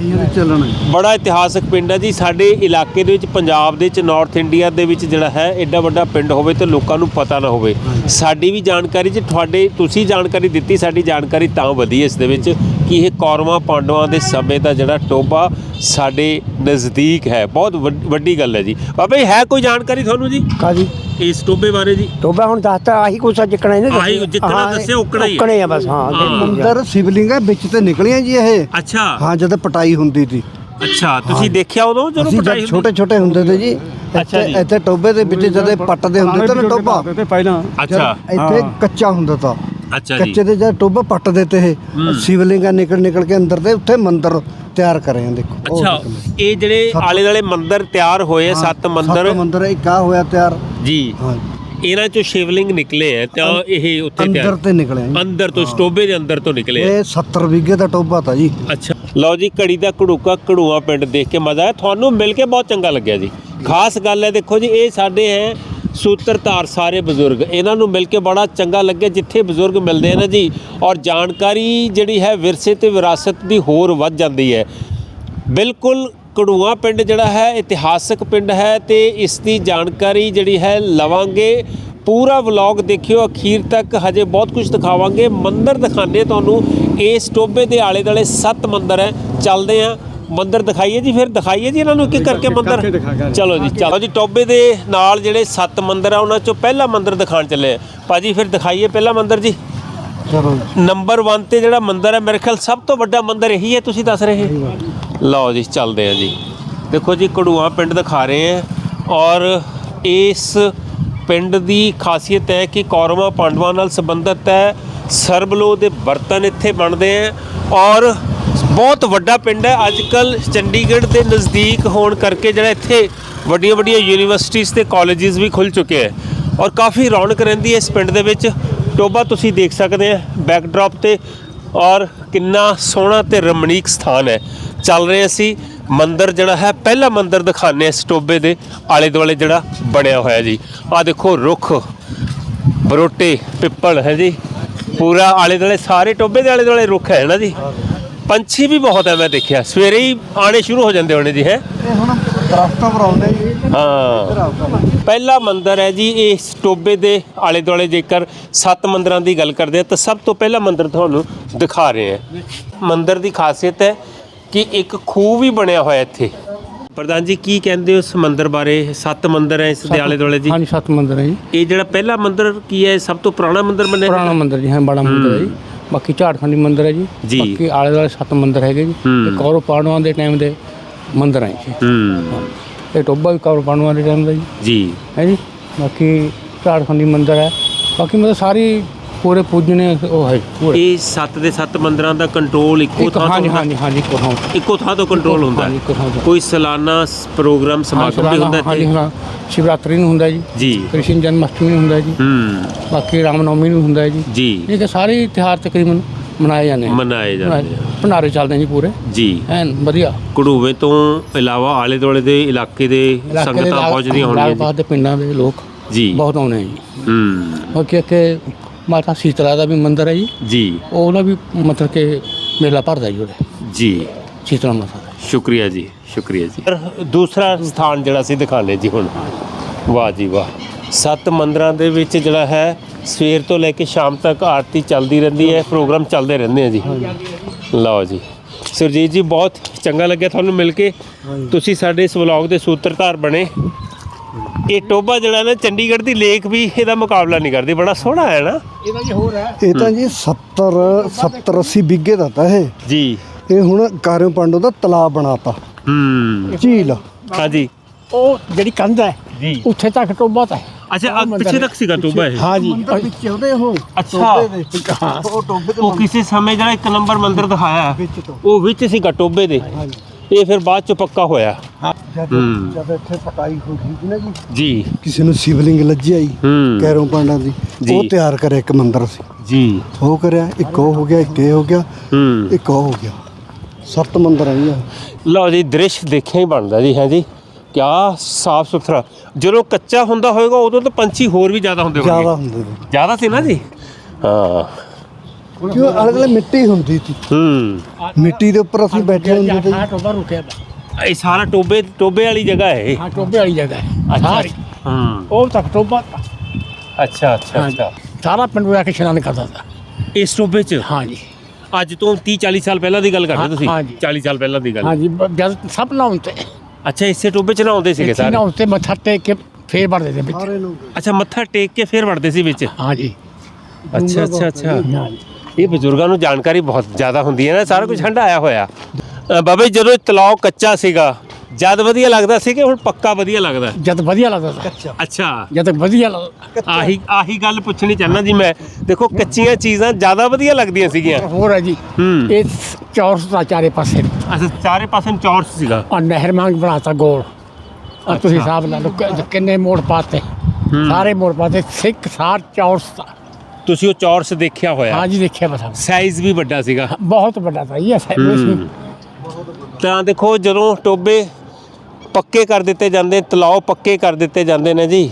Speaker 1: ਬੜਾ ਇਤਿਹਾਸਕ ਪਿੰਡ ਹੈ ਜੀ। ਸਾਡੇ ਇਲਾਕੇ ਦੇ ਵਿੱਚ ਪੰਜਾਬ ਦੇ ਵਿੱਚ ਨਾਰਥ ਇੰਡੀਆ ਦੇ ਵਿੱਚ ਜਿਹੜਾ ਹੈ ਐਡਾ ਵੱਡਾ ਪਿੰਡ ਹੋਵੇ ਤੇ ਲੋਕਾਂ ਨੂੰ ਪਤਾ ਨਾ ਹੋਵੇ। ਸਾਡੀ ਵੀ ਜਾਣਕਾਰੀ 'ਚ ਤੁਹਾਡੇ ਤੁਸੀਂ ਜਾਣਕਾਰੀ ਦਿੱਤੀ ਸਾਡੀ ਜਾਣਕਾਰੀ ਤਾਂ ਵਧੀ ਇਸ ਦੇ ਵਿੱਚ। ਕਿ ਇਹ ਕੌਰਵਾਂ ਪਾਂਡਵਾਂ ਦੇ ਸਮੇਂ ਦਾ ਜਿਹੜਾ ਟੋਬਾ ਸਾਡੇ ਨਜ਼ਦੀਕ ਹੈ। ਬਹੁਤ ਵੱਡ- ਵੱਡੀ ਗੱਲ ਹੈ ਜੀ। ਬਾਬਾ ਜੀ ਹੈ ਕੋਈ ਜਾਣਕਾਰੀ ਤੁਹਾਨੂੰ ਜੀ?
Speaker 2: ਕਾਜੀ
Speaker 1: ਇਸ ਟੋਬੇ ਬਾਰੇ ਜੀ।
Speaker 2: ਟੋਬਾ ਹੁਣ ਦੱਸਤਾ ਆਹੀ ਕੁਛ ਜਿੱਕਣਾ ਇਹਨੇ
Speaker 1: ਆਹੀ ਜਿੱਕਣਾ ਦੱਸਿਆ ਉਕਣਾ ਹੀ ਹੈ।
Speaker 2: ਉਕਣੇ ਆ ਬਸ ਹਾਂ
Speaker 1: ਹਾਂ।
Speaker 3: ਮੰਦਰ ਸਿਵਲਿੰਗ ਹੈ ਵਿੱਚ ਤੇ ਨਿਕਲੀਆਂ ਜੀ ਇਹ।
Speaker 1: ਅੱਛਾ।
Speaker 3: ਹਾਂ ਜਦ ਪਟਾਈ ਹੁੰਦੀ ਸੀ।
Speaker 1: ਅੱਛਾ ਤੁਸੀਂ ਦੇਖਿਆ ਉਦੋਂ ਜਦੋਂ
Speaker 3: ਅਸੀਂ
Speaker 1: ਪਟਾਈ
Speaker 3: ਜਦ ਛੋਟੇ ਛੋਟੇ ਹੁੰਦੇ ਤੇ ਜੀ
Speaker 1: ਅੱਛਾ
Speaker 3: ਇੱਥੇ
Speaker 1: ਜੀ।
Speaker 3: ਇੱਥੇ ਟੋਬੇ ਦੇ ਵਿੱਚ ਜਦੇ ਪੱਟਦੇ ਹੁੰਦੇ ਤੇ ਨਾ ਟੋਬਾ
Speaker 2: ਤੇ ਪਹਿਲਾਂ
Speaker 1: ਅੱਛਾ।
Speaker 3: ਜਦ ਇੱਥੇ ਕੱਚਾ ਹੁੰਦਾ ਤਾਂ।
Speaker 1: ਅੱਛਾ ਜੀ।
Speaker 3: ਕੱਚੇ ਦੇ ਜਦ ਟੋਬਾ ਪੱਟਦੇ ਤੇ ਇਹ। ਸ਼ਿਵਲਿੰਗਾ ਨਿਕਲ ਨਿਕਲ ਕੇ ਅੰਦਰ ਤੇ ਉੱਥੇ ਮੰਦਿਰ ਤਿਆਰ ਕਰੇ ਆ ਦੇਖੋ। ਉਹ
Speaker 1: ਅੱਛਾ
Speaker 3: ਦੇਖੋ।
Speaker 1: ਇਹ ਜਿਹੜੇ ਆਲੇ ਦੁਆਲੇ ਮੰਦਿਰ ਤਿਆਰ ਹੋਏ ਆ, ਸੱਤ ਮੰਦਿਰ?
Speaker 3: ਸੱਤ ਮੰਦਿਰ ਇੱਕ ਆ ਹੋਇਆ ਤਿਆਰ।
Speaker 1: ਜੀ।
Speaker 3: ਹਾਂ।
Speaker 1: ਇਹਨਾਂ ਚੋਂ ਸ਼ਿਵਲਿੰਗ ਨਿਕਲੇ ਆ ਤਾਂ ਇਹ ਉੱਥੇ
Speaker 3: ਅੰਦਰ
Speaker 1: ਤਿਆਰ
Speaker 3: ਤੇ ਨਿਕਲਿਆ ਜੀ।
Speaker 1: ਅੰਦਰ ਤੋਂ ਸਟੋਬੇ ਦੇ ਅੰਦਰ ਤੋਂ ਨਿਕਲੇ ਆ।
Speaker 3: ਇਹ 70 ਵਿਗੇ ਦਾ ਟੋਬਾ ਤਾਂ ਜੀ।
Speaker 1: ਅੱਛਾ। ਲਓ ਜੀ ਘੜੀ ਦਾ ਘੜੂਕਾ ਘੜੂਆ ਪਿੰਡ ਦੇਖ ਕੇ ਮਜ਼ਾ ਆਇਆ। ਤੁਹਾਨੂੰ ਮਿਲ ਕੇ ਬਹੁਤ ਚੰਗਾ ਲੱਗਿਆ ਜੀ। ਖਾਸ ਗੱਲ ਹੈ ਦੇਖੋ ਜੀ ਇਹ ਸਾਡੇ ਹੈ ਸੂਤਰਧਾਰ ਸਾਰੇ ਬਜ਼ੁਰਗ। ਇਹਨਾਂ ਨੂੰ ਮਿਲ ਕੇ ਬੜਾ ਚੰਗਾ ਲੱਗਿਆ ਜਿੱਥੇ ਬਜ਼ੁਰਗ ਮਿਲਦੇ ਆ ਨਾ ਜੀ। ਔਰ ਜਾਣਕਾਰੀ ਜਿਹੜੀ ਹੈ ਵਿਰਸੇ ਤੇ ਵਿਰਾਸਤ ਦੀ ਹੋਰ ਵੱਧ ਜਾਂਦੀ ਹੈ। ਬਿਲਕੁਲ ਕੜੂਆ ਪਿੰਡ ਜਿਹੜਾ ਹੈ, ਇਤਿਹਾਸਕ ਪਿੰਡ ਹੈ ਤੇ ਇਸ ਦੀ ਜਾਣਕਾਰੀ ਜਿਹੜੀ ਹੈ ਲਵਾਂਗੇ। ਪੂਰਾ ਵਲੌਗ ਦੇਖਿਓ, ਅਖੀਰ ਤੱਕ ਹਜੇ ਬਹੁਤ ਕੁਝ ਦਿਖਾਵਾਂਗੇ। ਮੰਦਰ ਦਿਖਾਣੇ ਤੁਹਾਨੂੰ। ਇਸ ਟੋਬੇ ਦੇ ਆਲੇ ਦੁਆਲੇ ਸੱਤ ਮੰਦਰ ਹੈ। ਚੱਲਦੇ ਆ ਮੰਦਿਰ ਦਿਖਾਈਏ ਜੀ ਫਿਰ ਦਿਖਾਈਏ ਜੀ ਇਹਨਾਂ ਨੂੰ ਇੱਕ ਇੱਕ ਕਰਕੇ ਮੰਦਿਰ ਚਲੋ ਜੀ ਚਲੋ ਜੀ ਟੋਬੇ ਦੇ ਨਾਲ ਜਿਹੜੇ ਸੱਤ ਮੰਦਿਰ ਆ ਉਹਨਾਂ ਚੋਂ ਪਹਿਲਾ ਮੰਦਿਰ ਦਿਖਾਣ ਚੱਲੇ ਆ। ਭਾਜੀ ਫਿਰ ਦਿਖਾਈਏ ਪਹਿਲਾ ਮੰਦਿਰ ਜੀ। ਨੰਬਰ 1 ਤੇ ਜਿਹੜਾ ਮੰਦਿਰ ਹੈ ਮੇਰੇ ਖਿਆਲ ਸਭ ਤੋਂ ਵੱਡਾ ਮੰਦਿਰ ਇਹੀ ਹੈ ਤੁਸੀਂ ਦੱਸ ਰਹੇ ਲਓ ਜੀ ਚੱਲਦੇ ਆ ਜੀ। ਦੇਖੋ ਜੀ ਕੜੂਆ ਪਿੰਡ ਦਿਖਾ ਰਹੇ ਆ ਔਰ ਇਸ ਪਿੰਡ ਦੀ ਖਾਸੀਅਤ ਹੈ ਕਿ ਕੌਰਵਾਂ ਪਾਂਡਵਾਂ ਨਾਲ ਸੰਬੰਧਿਤ ਹੈ ਸਰਬਲੋ ਦੇ ਬਰਤਨ ਇੱਥੇ ਬਣਦੇ ਆ ਔਰ ਬਹੁਤ ਵੱਡਾ ਪਿੰਡ ਹੈ। ਅੱਜ ਅੱਜਕੱਲ ਚੰਡੀਗੜ੍ਹ ਦੇ ਨਜ਼ਦੀਕ ਹੋਣ ਕਰਕੇ ਜਿਹੜਾ ਇੱਥੇ ਵੱਡੀਆਂ ਵੱਡੀਆਂ ਯੂਨੀਵਰਸਿਟੀਆਂ ਤੇ ਕਾਲਜਿਸ ਵੀ ਖੁੱਲ ਚੁੱਕੇ ਹੈ। ਔਰ ਕਾਫੀ ਰੌਣਕ ਰਹਿੰਦੀ ਹੈ ਇਸ ਪਿੰਡ ਦੇ ਵਿੱਚ। ਟੋਬਾ, ਤੁਸੀਂ ਦੇਖ ਸਕਦੇ ਆ ਬੈਕਡ੍ਰੌਪ ਤੇ ਔਰ ਕਿੰਨਾ ਸੋਹਣਾ ਤੇ ਰਮਣੀਕ ਸਥਾਨ ਹੈ। ਚੱਲ ਰਹੇ ਅਸੀਂ ਮੰਦਰ ਜਿਹੜਾ ਹੈ, ਪਹਿਲਾ ਮੰਦਿਰ ਦਿਖਾਣੇ ਇਸ ਟੋਬੇ ਦੇ ਆਲੇ ਦੁਆਲੇ ਜਿਹੜਾ ਬਣਿਆ ਹੋਇਆ ਜੀ। ਆ ਦੇਖੋ ਰੁੱਖ, ਬਰੋਟੇ, ਪਿੱਪਲ ਹੈ ਜੀ। ਪੂਰਾ ਆਲੇ ਦੁਆਲੇ ਸਾਰੇ ਟੋਬੇ ਦੇ ਆਲੇ ਦੁਆਲੇ ਰੁੱਖ ਹੈ ਨਾ ਜੀ। ਪੰਛੀ ਵੀ ਬਹੁਤ ਹੈ ਮੈਂ ਦੇਖਿਆ। ਸਵੇਰੇ ਹੀ ਆਣੇ ਸ਼ੁਰੂ ਹੋ ਜਾਂਦੇ ਹੋਣੇ ਜੀ ਹੈ?
Speaker 3: ਇਹ ਹੁਣ ਦਰਖਤਾਂ ਪਰ ਆਉਂਦੇ ਜੀ।
Speaker 1: ਹਾਂ। ਪਹਿਲਾ ਮੰਦਿਰ ਹੈ ਜੀ ਇਸ ਟੋਬੇ ਦੇ ਆਲੇ ਦੁਆਲੇ ਜੇਕਰ ਸੱਤ ਮੰਦਿਰਾਂ ਦੀ ਗੱਲ ਕਰਦੇ ਹਾਂ ਤਾਂ ਸਭ ਤੋਂ ਪਹਿਲਾ ਮੰਦਿਰ ਤੁਹਾਨੂੰ ਦਿਖਾ ਰਹੇ ਹਾਂ ਮੰਦਿਰ ਦੀ ਖਾਸੀਅਤ ਹੈ ਕਿ ਇੱਕ ਖੂਹ ਵੀ ਬਣਿਆ ਹੋਇਆ ਇੱਥੇ। ਪ੍ਰਧਾਨ ਜੀ ਕੀ ਕਹਿੰਦੇ ਹੋ ਇਸ ਮੰਦਿਰ ਬਾਰੇ? ਸੱਤ ਮੰਦਿਰ ਹੈ ਇਸ ਦੇ ਆਲੇ ਦੁਆਲੇ ਜੀ।
Speaker 2: ਹਾਂਜੀ ਸੱਤ ਮੰਦਿਰ ਹੈ ਜੀ।
Speaker 1: ਇਹ ਜਿਹੜਾ ਪਹਿਲਾ ਮੰਦਿਰ ਕੀ ਹੈ ਸਭ ਤੋਂ ਪੁਰਾਣਾ ਮੰਦਿਰ ਮੰਨਿਆ
Speaker 2: ਪੁਰਾਣਾ ਮੰਦਿਰ ਜੀ ਹੈ ਬੜਾ ਮੰਦਿਰ ਹੈ ਜੀ। ਬਾਕੀ ਝਾੜਖੰਡੀ ਮੰਦਿਰ ਹੈ ਜੀ।
Speaker 1: ਜੀ।
Speaker 2: ਬਾਕੀ ਆਲੇ ਦੁਆਲੇ ਸੱਤ ਮੰਦਿਰ ਹੈਗੇ ਜੀ।
Speaker 1: ਹੂੰ।
Speaker 2: ਇਹ ਕੌਰਵ ਪਾਂਡਵਾਂ ਦੇ ਟਾਈਮ ਦੇ ਮੰਦਿਰ ਹੈ ਜੀ।
Speaker 1: ਹੂੰ।
Speaker 2: ਇਹ ਟੋਬਾ ਵੀ ਕੌਰਵ ਪਾਂਡਵਾਂ ਦੇ ਟਾਈਮ ਦਾ ਜੀ।
Speaker 1: ਜੀ।
Speaker 2: ਹੈ ਜੀ। ਬਾਕੀ ਝਾੜਖੰਡੀ ਮੰਦਿਰ ਹੈ। ਬਾਕੀ ਮਤਲਬ ਸਾਰੀ ਪੂਰੇ ਪੂਜਨੇ ਉਹ ਹੈ ਪੂਰੇ।
Speaker 1: ਇਹ ਸੱਤ ਦੇ ਸੱਤ ਮੰਦਿਰਾਂ ਦਾ ਕੰਟਰੋਲ ਇੱਕੋ
Speaker 2: ਇੱਕ
Speaker 1: ਥਾਂ ਤੋਂ
Speaker 2: ਹਾਂਜੀ
Speaker 1: ਹੁੰਦਾ?
Speaker 2: ਹਾਂਜੀ ਹਾਂਜੀ ਇੱਕੋ ਥਾਂ।
Speaker 1: ਇੱਕੋ ਥਾਂ ਤੋਂ ਕੰਟਰੋਲ ਹੁੰਦਾ?
Speaker 2: ਹਾਂਜੀ, ਇੱਕੋ ਥਾਂ ਤੋਂ।
Speaker 1: ਕੋਈ ਸਾਲਾਨਾ ਸ- ਪ੍ਰੋਗਰਾਮ ਸਮਾਗਮ ਵੀ ਹੁੰਦਾ
Speaker 2: ਹਾਂਜੀ
Speaker 1: ਇੱਥੇ
Speaker 2: ਹਾਂ। ਸ਼ਿਵਰਾਤਰੀ ਨੂੰ ਹੁੰਦਾ ਜੀ।
Speaker 1: ਜੀ।
Speaker 2: ਕ੍ਰਿਸ਼ਨ ਜਨਮ ਅਸ਼ਟਮੀ ਨੂੰ ਹੁੰਦਾ ਜੀ।
Speaker 1: ਹੂੰ।
Speaker 2: ਬਾਕੀ ਰਾਮਨੌਮੀ ਨੂੰ ਹੁੰਦਾ ਜੀ।
Speaker 1: ਜੀ।
Speaker 2: ਇਹ ਕਿ ਸਾਰੇ ਤਿਉਹਾਰ ਤਕਰੀਬਨ ਮਨਾਏ ਜਾਂਦੇ
Speaker 1: ਮਨਾਏ ਜਾਂਦੇ ਆ।
Speaker 2: ਭੰਡਾਰੇ ਚੱਲਦੇ ਜੀ ਪੂਰੇ।
Speaker 1: ਜੀ।
Speaker 2: ਐਨ ਵਧੀਆ।
Speaker 1: ਕੜੂਵੇ ਤੋਂ ਇਲਾਵਾ ਆਲੇ ਦੁਆਲੇ ਦੇ ਇਲਾਕੇ ਦੇ
Speaker 2: ਇਲਾਕੇ ਦੇ
Speaker 1: ਸੰਗਤਾਂ
Speaker 2: ਲਾਗ-
Speaker 1: ਪਹੁੰਚਦੀਆਂ ਹੋਣਗੀਆਂ
Speaker 2: ਲਾਗ-ਪਾਸ ਦੇ ਪਿੰਡਾਂ ਦੇ ਲੋਕ
Speaker 1: ਜੀ।
Speaker 2: ਬਹੁਤ ਆਉਂਦੇ ਆ ਜੀ।
Speaker 1: ਹੂੰ।
Speaker 2: ਬਾਕੀ ਇੱਥੇ ਮਾਤਾ ਸੀਤਲਾ ਦਾ ਵੀ ਮੰਦਿਰ ਹੈ ਜੀ।
Speaker 1: ਜੀ।
Speaker 2: ਉਹਦਾ ਵੀ ਮਤਲਬ ਕਿ ਮੇਲਾ ਭਰਦਾ ਜੀ ਉਹਦੇ
Speaker 1: ਜੀ।
Speaker 2: ਸੀਤਲਾ ਮਾਤਾ ਦਾ।
Speaker 1: ਸ਼ੁਕਰੀਆ ਜੀ ਸ਼ੁਕਰੀਆ ਜੀ। ਦੂਸਰਾ ਸਥਾਨ ਜਿਹੜਾ ਸੀ ਦਿਖਾਣੇ ਜੀ ਹੁਣ। ਵਾਹ ਜੀ ਵਾਹ। ਸੱਤ ਮੰਦਰਾਂ ਦੇ ਵਿੱਚ ਜਿਹੜਾ ਹੈ ਸਵੇਰ ਤੋਂ ਲੈ ਕੇ ਸ਼ਾਮ ਤੱਕ ਆਰਤੀ ਚੱਲਦੀ ਰਹਿੰਦੀ ਹੈ ਪ੍ਰੋਗਰਾਮ ਚੱਲਦੇ ਰਹਿੰਦੇ ਆ ਜੀ। ਲਓ ਜੀ। ਸੁਰਜੀਤ ਜੀ ਬਹੁਤ ਚੰਗਾ ਲੱਗਿਆ ਤੁਹਾਨੂੰ ਮਿਲ ਕੇ। ਤੁਸੀਂ ਸਾਡੇ ਇਸ ਵਲੌਗ ਦੇ ਸੂਤਰਧਾਰ ਬਣੇ। ਇਹ ਟੋਬਾ ਜਿਹੜਾ ਨਾ ਚੰਡੀਗੜ੍ਹ ਦੀ ਲੇਕ ਵੀ ਇਹਦਾ ਮੁਕਾਬਲਾ ਨਹੀਂ ਕਰਦੀ ਬੜਾ ਸੋਹਣਾ ਹੈ ਨਾ।
Speaker 2: ਇਹਦਾ ਜੀ ਹੋਰ ਹੈ।
Speaker 3: ਇਹ ਤਾਂ ਜੀ 70 70 80 ਵਿਗੇ ਦਾ ਤਾਂ ਇਹ।
Speaker 1: ਜੀ।
Speaker 3: ਇਹ ਹੁਣ ਕਾਰਿਓ ਪਾਂਡੋ ਦਾ ਤਲਾਬ ਬਣਾਤਾ।
Speaker 1: ਹੂੰ।
Speaker 3: ਝੀਲ।
Speaker 1: ਹਾਂਜੀ।
Speaker 2: ਉਹ ਜਿਹੜੀ ਕੰਧ ਹੈ
Speaker 1: ਜੀ।
Speaker 2: ਉੱਥੇ ਤੱਕ ਟੋਬਾ ਤਾਂ ਹੈ।
Speaker 1: ਅੱਛਾ ਪਿੱਛੇ ਤੱਕ ਸੀਗਾ ਟੋਬਾ ਇਹ?
Speaker 2: ਹਾਂ ਜੀ।
Speaker 3: ਮੰਦਰ ਵਿੱਚ ਉਹਦੇ ਉਹ
Speaker 1: ਅੱਛਾ।
Speaker 3: ਉਹ ਟੋਬੇ ਦੇ
Speaker 1: ਉਹ ਕਿਸੇ ਸਮੇਂ ਜਿਹੜਾ ਇੱਕ ਨੰਬਰ ਮੰਦਿਰ ਦਿਖਾਇਆ
Speaker 3: ਵਿੱਚ ਤੋਂ।
Speaker 1: ਉਹ ਵਿੱਚ ਸੀਗਾ ਟੋਬੇ ਦੇ। ਇਹ ਫਿਰ ਬਾਅਦ ਚ ਪੱਕਾ ਹੋਇਆ।
Speaker 3: ਜਦ
Speaker 1: ਹੂੰ।
Speaker 3: ਜਦ ਇੱਥੇ ਪਟਾਈ ਹੋ ਗਈ ਸੀ ਨਾ ਜੀ?
Speaker 1: ਜੀ।
Speaker 3: ਕਿਸੇ ਨੂੰ ਸ਼ਿਵਲਿੰਗ ਲੱਜੀ ਆਈ
Speaker 1: ਹੂੰ।
Speaker 3: ਕੈਰੋਂ ਪਾਂਡਾ ਦੀ।
Speaker 1: ਜੀ।
Speaker 3: ਉਹ ਤਿਆਰ ਕਰਿਆ ਇੱਕ ਮੰਦਰ ਸੀ।
Speaker 1: ਜੀ।
Speaker 3: ਉਹ ਕਰਿਆ ਇੱਕ ਉਹ ਹੋ ਗਿਆ ਇੱਕ ਇਹ ਹੋ ਗਿਆ
Speaker 1: ਹੂੰ।
Speaker 3: ਇੱਕ ਉਹ ਹੋ ਗਿਆ। ਸੱਤ ਮੰਦਰ।
Speaker 1: ਲਓ ਜੀ ਦ੍ਰਿਸ਼ ਦੇਖਿਆ ਹੀ ਬਣਦਾ ਜੀ ਹੈ ਜੀ। ਕਿਆ ਸਾਫ਼ ਸੁਥਰਾ। ਜਦੋਂ ਕੱਚਾ ਹੁੰਦਾ ਹੋਵੇਗਾ ਉਦੋਂ ਤਾਂ ਪੰਛੀ ਹੋਰ ਵੀ ਜ਼ਿਆਦਾ ਹੁੰਦੇ
Speaker 3: ਜ਼ਿਆਦਾ
Speaker 1: ਹੋਣਗੇ
Speaker 3: ਹੁੰਦੇ ਨੇ।
Speaker 1: ਜ਼ਿਆਦਾ ਸੀ ਨਾ ਜੀ? ਹਾਂ।
Speaker 3: ਕਿਉਂ? ਦੁਆਲੇ ਮਿੱਟੀ ਹੁੰਦੀ ਸੀ।
Speaker 1: ਹੂੰ।
Speaker 3: ਮਿੱਟੀ ਦੇ ਉੱਪਰ ਅਸੀਂ ਬੈਠੇ ਹੁੰਦੇ ਤੇ
Speaker 2: ਹਾਂ ਟੋਬਾ ਰੁਕਿਆ ਪਿਆ
Speaker 1: ਇਹ ਸਾਰਾ ਟੋਬੇ ਟੋਬੇ ਵਾਲੀ ਜਗ੍ਹਾ ਹੈ ਇਹ?
Speaker 2: ਹਾਂ ਟੋਬੇ ਵਾਲੀ ਜਗ੍ਹਾ ਹੈ। ਸਾਰੀ।
Speaker 1: ਹੂੰ।
Speaker 2: ਉਹ ਤੱਕ ਟੋਬਾ
Speaker 1: ਅੱਛਾ ਅੱਛਾ ਅੱਛਾ।
Speaker 2: ਸਾਰਾ ਪਿੰਡ ਉਹ ਆ ਕੇ ਇਸ਼ਨਾਨ ਕਰਦਾ था
Speaker 1: ਇਸ ਟੋਬੇ 'ਚ?
Speaker 2: ਹਾਂ ਜੀ।
Speaker 1: ਅੱਜ ਤੋਂ 30 40 ਸਾਲ ਪਹਿਲਾਂ ਦੀ ਗੱਲ ਕਰਦੇ
Speaker 2: ਹਾਂ-
Speaker 1: ਤੁਸੀਂ?
Speaker 2: ਹਾਂ ਜੀ।
Speaker 1: 40 ਸਾਲ ਪਹਿਲਾਂ ਦੀ ਗੱਲ।
Speaker 2: ਹਾਂ ਜੀ ਬ- ਜਦ ਸਭ ਨਾਉਂ ਤੇ।
Speaker 1: ਅੱਛਾ ਇਸੇ ਟੋਬੇ 'ਚ ਨਹਾਉਂਦੇ ਸੀਗੇ ਸਾਰੇ?
Speaker 2: ਨਾਉਂ ਤੇ ਮੱਥਾ ਟੇਕ ਕੇ ਫੇਰ ਵੜਦੇ ਤੇ ਵਿੱਚ।
Speaker 3: ਸਾਰੇ ਲੋਕ
Speaker 1: ਅੱਛਾ ਮੱਥਾ ਟੇਕ ਕੇ ਫਿਰ ਵੜਦੇ ਸੀ ਵਿੱਚ?
Speaker 2: ਹਾਂ ਜੀ।
Speaker 1: ਅੱਛਾ ਅੱਛਾ ਅੱਛਾ।
Speaker 2: ਹਾਂ ਜੀ।
Speaker 1: ਇਹ ਬਜ਼ੁਰਗਾਂ ਨੂੰ ਜਾਣਕਾਰੀ ਬਹੁਤ ਜ਼ਿਆਦਾ ਹੁੰਦੀ ਹੈ ਨਾ ਸਾਰਾ ਕੁਝ ਹੰਡਾਇਆ ਹੋਇਆ। ਅ, ਬਾਬਾ ਜੀ ਜਦੋਂ ਤਲਾਅ ਕੱਚਾ ਸੀਗਾ ਜਦ ਵਧੀਆ ਲੱਗਦਾ ਸੀ ਕਿ ਹੁਣ ਪੱਕਾ ਵਧੀਆ ਲੱਗਦਾ?
Speaker 2: ਜਦ ਵਧੀਆ ਲੱਗਦਾ ਸੀ।
Speaker 3: ਅੱਛਾ।
Speaker 1: ਅੱਛਾ।
Speaker 2: ਜਦ ਵਧੀਆ ਲੱਗਦਾ।
Speaker 1: ਆਹੀ ਆਹੀ ਗੱਲ ਪੁੱਛਣੀ ਚਾਹੁੰਦਾ ਜੀ ਮੈਂ। ਦੇਖੋ ਕੱਚੀਆਂ ਚੀਜ਼ਾਂ ਜ਼ਿਆਦਾ ਵਧੀਆ ਲੱਗਦੀਆਂ ਸੀਗੀਆਂ।
Speaker 2: ਹੋਰ ਹੈ ਜੀ
Speaker 1: ਹੂੰ।
Speaker 2: ਇਹ ਚੌਰਸ ਦਾ ਚਾਰੇ ਪਾਸੇ।
Speaker 1: ਅੱਛਾ ਚਾਰੇ ਪਾਸੇ ਨੂੰ ਚੌਰਸ ਸੀਗਾ।
Speaker 2: ਔਰ ਨਹਿਰ ਵਾਂਗ ਬਣਾਤਾ ਗੋਲ। ਆ ਤੁਸੀਂ ਹਿਸਾਬ ਲਾ ਲਓ ਕਿ- ਕਿੰਨੇ ਮੋੜ ਪਾਤੇ। ਸਾਰੇ ਮੋੜ ਪਾਤੇ ਸਿੱਖ ਸਾਰ ਚੌਰਸ ਦਾ।
Speaker 1: ਤੁਸੀਂ ਉਹ ਚੌਰਸ ਦੇਖਿਆ ਹੋਇਆ
Speaker 2: ਹਾਂ ਜੀ ਦੇਖਿਆ ਬਤਾ
Speaker 1: ਸਾਈਜ਼ ਵੀ ਵੱਡਾ ਸੀਗਾ
Speaker 2: ਬਹੁਤ ਵੱਡਾ था ये है
Speaker 1: ਹੂੰ। ਤਾਂ ਦੇਖੋ ਜਦੋਂ ਟੋਬੇ ਪੱਕੇ ਕਰ ਦਿੱਤੇ ਜਾਂਦੇ ਤਲਾਅ ਪੱਕੇ ਕਰ ਦਿੱਤੇ ਜਾਂਦੇ ਨੇ ਜੀ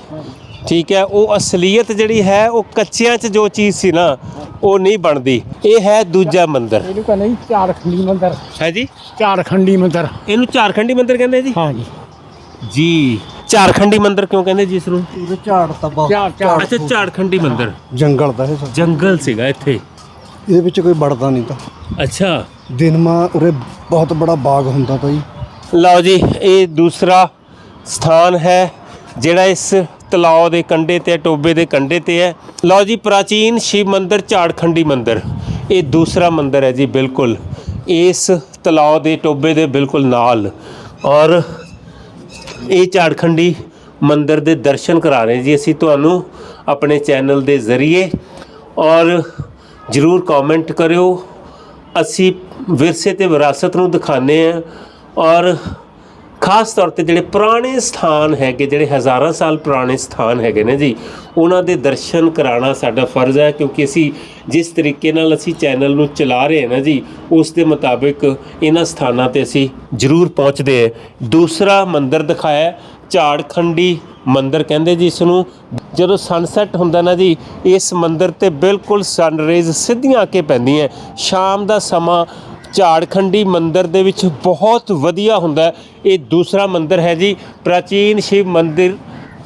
Speaker 1: ਠੀਕ ਹੈ ਉਹ ਅਸਲੀਅਤ ਜਿਹੜੀ ਹੈ ਉਹ ਕੱਚਿਆਂ 'ਚ ਜੋ ਚੀਜ਼ ਸੀ ਨਾ ਉਹ ਨਹੀਂ ਬਣਦੀ ਇਹ ਹੈ ਦੂਜਾ ਮੰਦਿਰ
Speaker 2: ਇਹਨੂੰ ਕਹਿੰਦੇ ਜੀ ਚਾਰ ਖੰਡੀ ਮੰਦਰ
Speaker 1: ਹੈ ਜੀ
Speaker 2: ਚਾਰ ਖੰਡੀ ਮੰਦਰ
Speaker 1: ਇਹਨੂੰ ਝਾਰਖੰਡੀ ਮੰਦਿਰ ਕਹਿੰਦੇ ਜੀ
Speaker 2: ਹਾਂ ਜੀ
Speaker 1: ਜੀ ਝਾਰਖੰਡੀ ਮੰਦਿਰ ਕਿਉਂ ਕਹਿੰਦੇ ਜੀ ਇਸ ਨੂੰ?
Speaker 3: ਪੂਰੇ ਝਾੜ ਤਾਂ ਬਹੁਤ
Speaker 1: ਅੱਛਾ ਝਾਰਖੰਡੀ ਮੰਦਿਰ।
Speaker 3: ਜੰਗਲ ਦਾ ਇਹ ਸਭ।
Speaker 1: ਜੰਗਲ ਸੀਗਾ ਇੱਥੇ।
Speaker 3: ਇਹਦੇ ਵਿੱਚ ਕੋਈ ਵੜਦਾ ਨਹੀਂ ਤਾਂ।
Speaker 1: ਅੱਛਾ।
Speaker 3: ਦਿਨ ਮਾ ਉਰੇ ਬਹੁਤ ਬੜਾ ਬਾਗ ਹੁੰਦਾ ਤਾਂ ਜੀ।
Speaker 1: ਲਓ ਜੀ ਇਹ ਦੂਸਰਾ ਸਥਾਨ ਹੈ ਜਿਹੜਾ ਇਸ ਤਲਾਅ ਦੇ ਕੰਢੇ ਤੇ ਟੋਬੇ ਦੇ ਕੰਢੇ ਤੇ ਹੈ। ਲਓ ਜੀ ਪ੍ਰਾਚੀਨ ਸ਼ਿਵ ਮੰਦਿਰ ਝਾੜਖੰਡੀ ਮੰਦਿਰ। ਇਹ ਦੂਸਰਾ ਮੰਦਿਰ ਹੈ ਜੀ ਬਿਲਕੁਲ। ਇਸ ਤਲਾਅ ਦੇ ਟੋਬੇ ਦੇ ਬਿਲਕੁਲ ਨਾਲ। ਔਰ ਇਹ ਝਾੜਖੰਡੀ ਮੰਦਿਰ ਦੇ ਦਰਸ਼ਨ ਕਰਾ ਰਹੇ ਜੀ। ਅਸੀਂ ਤੁਹਾਨੂੰ ਆਪਣੇ ਚੈਨਲ ਦੇ ਜ਼ਰੀਏ ਔਰ ਜਰੂਰ ਕਮੈਂਟ ਕਰਿਓ। ਅਸੀਂ ਵਿਰਸੇ ਤੇ ਵਿਰਾਸਤ ਨੂੰ ਦਿਖਾਉਂਦੇ ਆ ਔਰ ਖਾਸ ਤੌਰ ਤੇ ਜਿਹੜੇ ਪੁਰਾਣੇ ਸਥਾਨ ਹੈਗੇ, ਜਿਹੜੇ ਹਜ਼ਾਰਾਂ ਸਾਲ ਪੁਰਾਣੇ ਸਥਾਨ ਹੈਗੇ ਨੇ ਜੀ, ਉਹਨਾਂ ਦੇ ਦਰਸ਼ਨ ਕਰਾਉਣਾ ਸਾਡਾ ਫਰਜ਼ ਹੈ, ਕਿਉਂਕਿ ਅਸੀਂ ਜਿਸ ਤਰੀਕੇ ਨਾਲ ਅਸੀਂ ਚੈਨਲ ਨੂੰ ਚਲਾ ਰਹੇ ਹਾਂ ਨਾ ਜੀ, ਉਸ ਦੇ ਮੁਤਾਬਿਕ ਇਹਨਾਂ ਸਥਾਨਾਂ ਤੇ ਅਸੀਂ ਜ਼ਰੂਰ ਪਹੁੰਚਦੇ ਹਾਂ। ਦੂਸਰਾ ਮੰਦਿਰ ਦਿਖਾਇਆ, ਝਾੜਖੰਡੀ ਮੰਦਿਰ ਕਹਿੰਦੇ ਜੀ ਇਸ ਨੂੰ। ਜਦੋਂ ਸਨਸੈਟ ਹੁੰਦਾ ਨਾ ਜੀ, ਇਸ ਮੰਦਿਰ ਤੇ ਬਿਲਕੁਲ ਸਨਰੇਜ਼ ਸਿੱਧੀਆਂ ਆ ਕੇ ਪੈਂਦੀਆਂ। ਸ਼ਾਮ ਦਾ ਸਮਾਂ ਝਾੜਖੰਡੀ ਮੰਦਿਰ ਦੇ ਵਿੱਚ ਬਹੁਤ ਵਧੀਆ ਹੁੰਦਾ ਇਹ ਦੂਸਰਾ ਮੰਦਿਰ ਹੈ ਜੀ, ਪ੍ਰਾਚੀਨ ਸ਼ਿਵ ਮੰਦਿਰ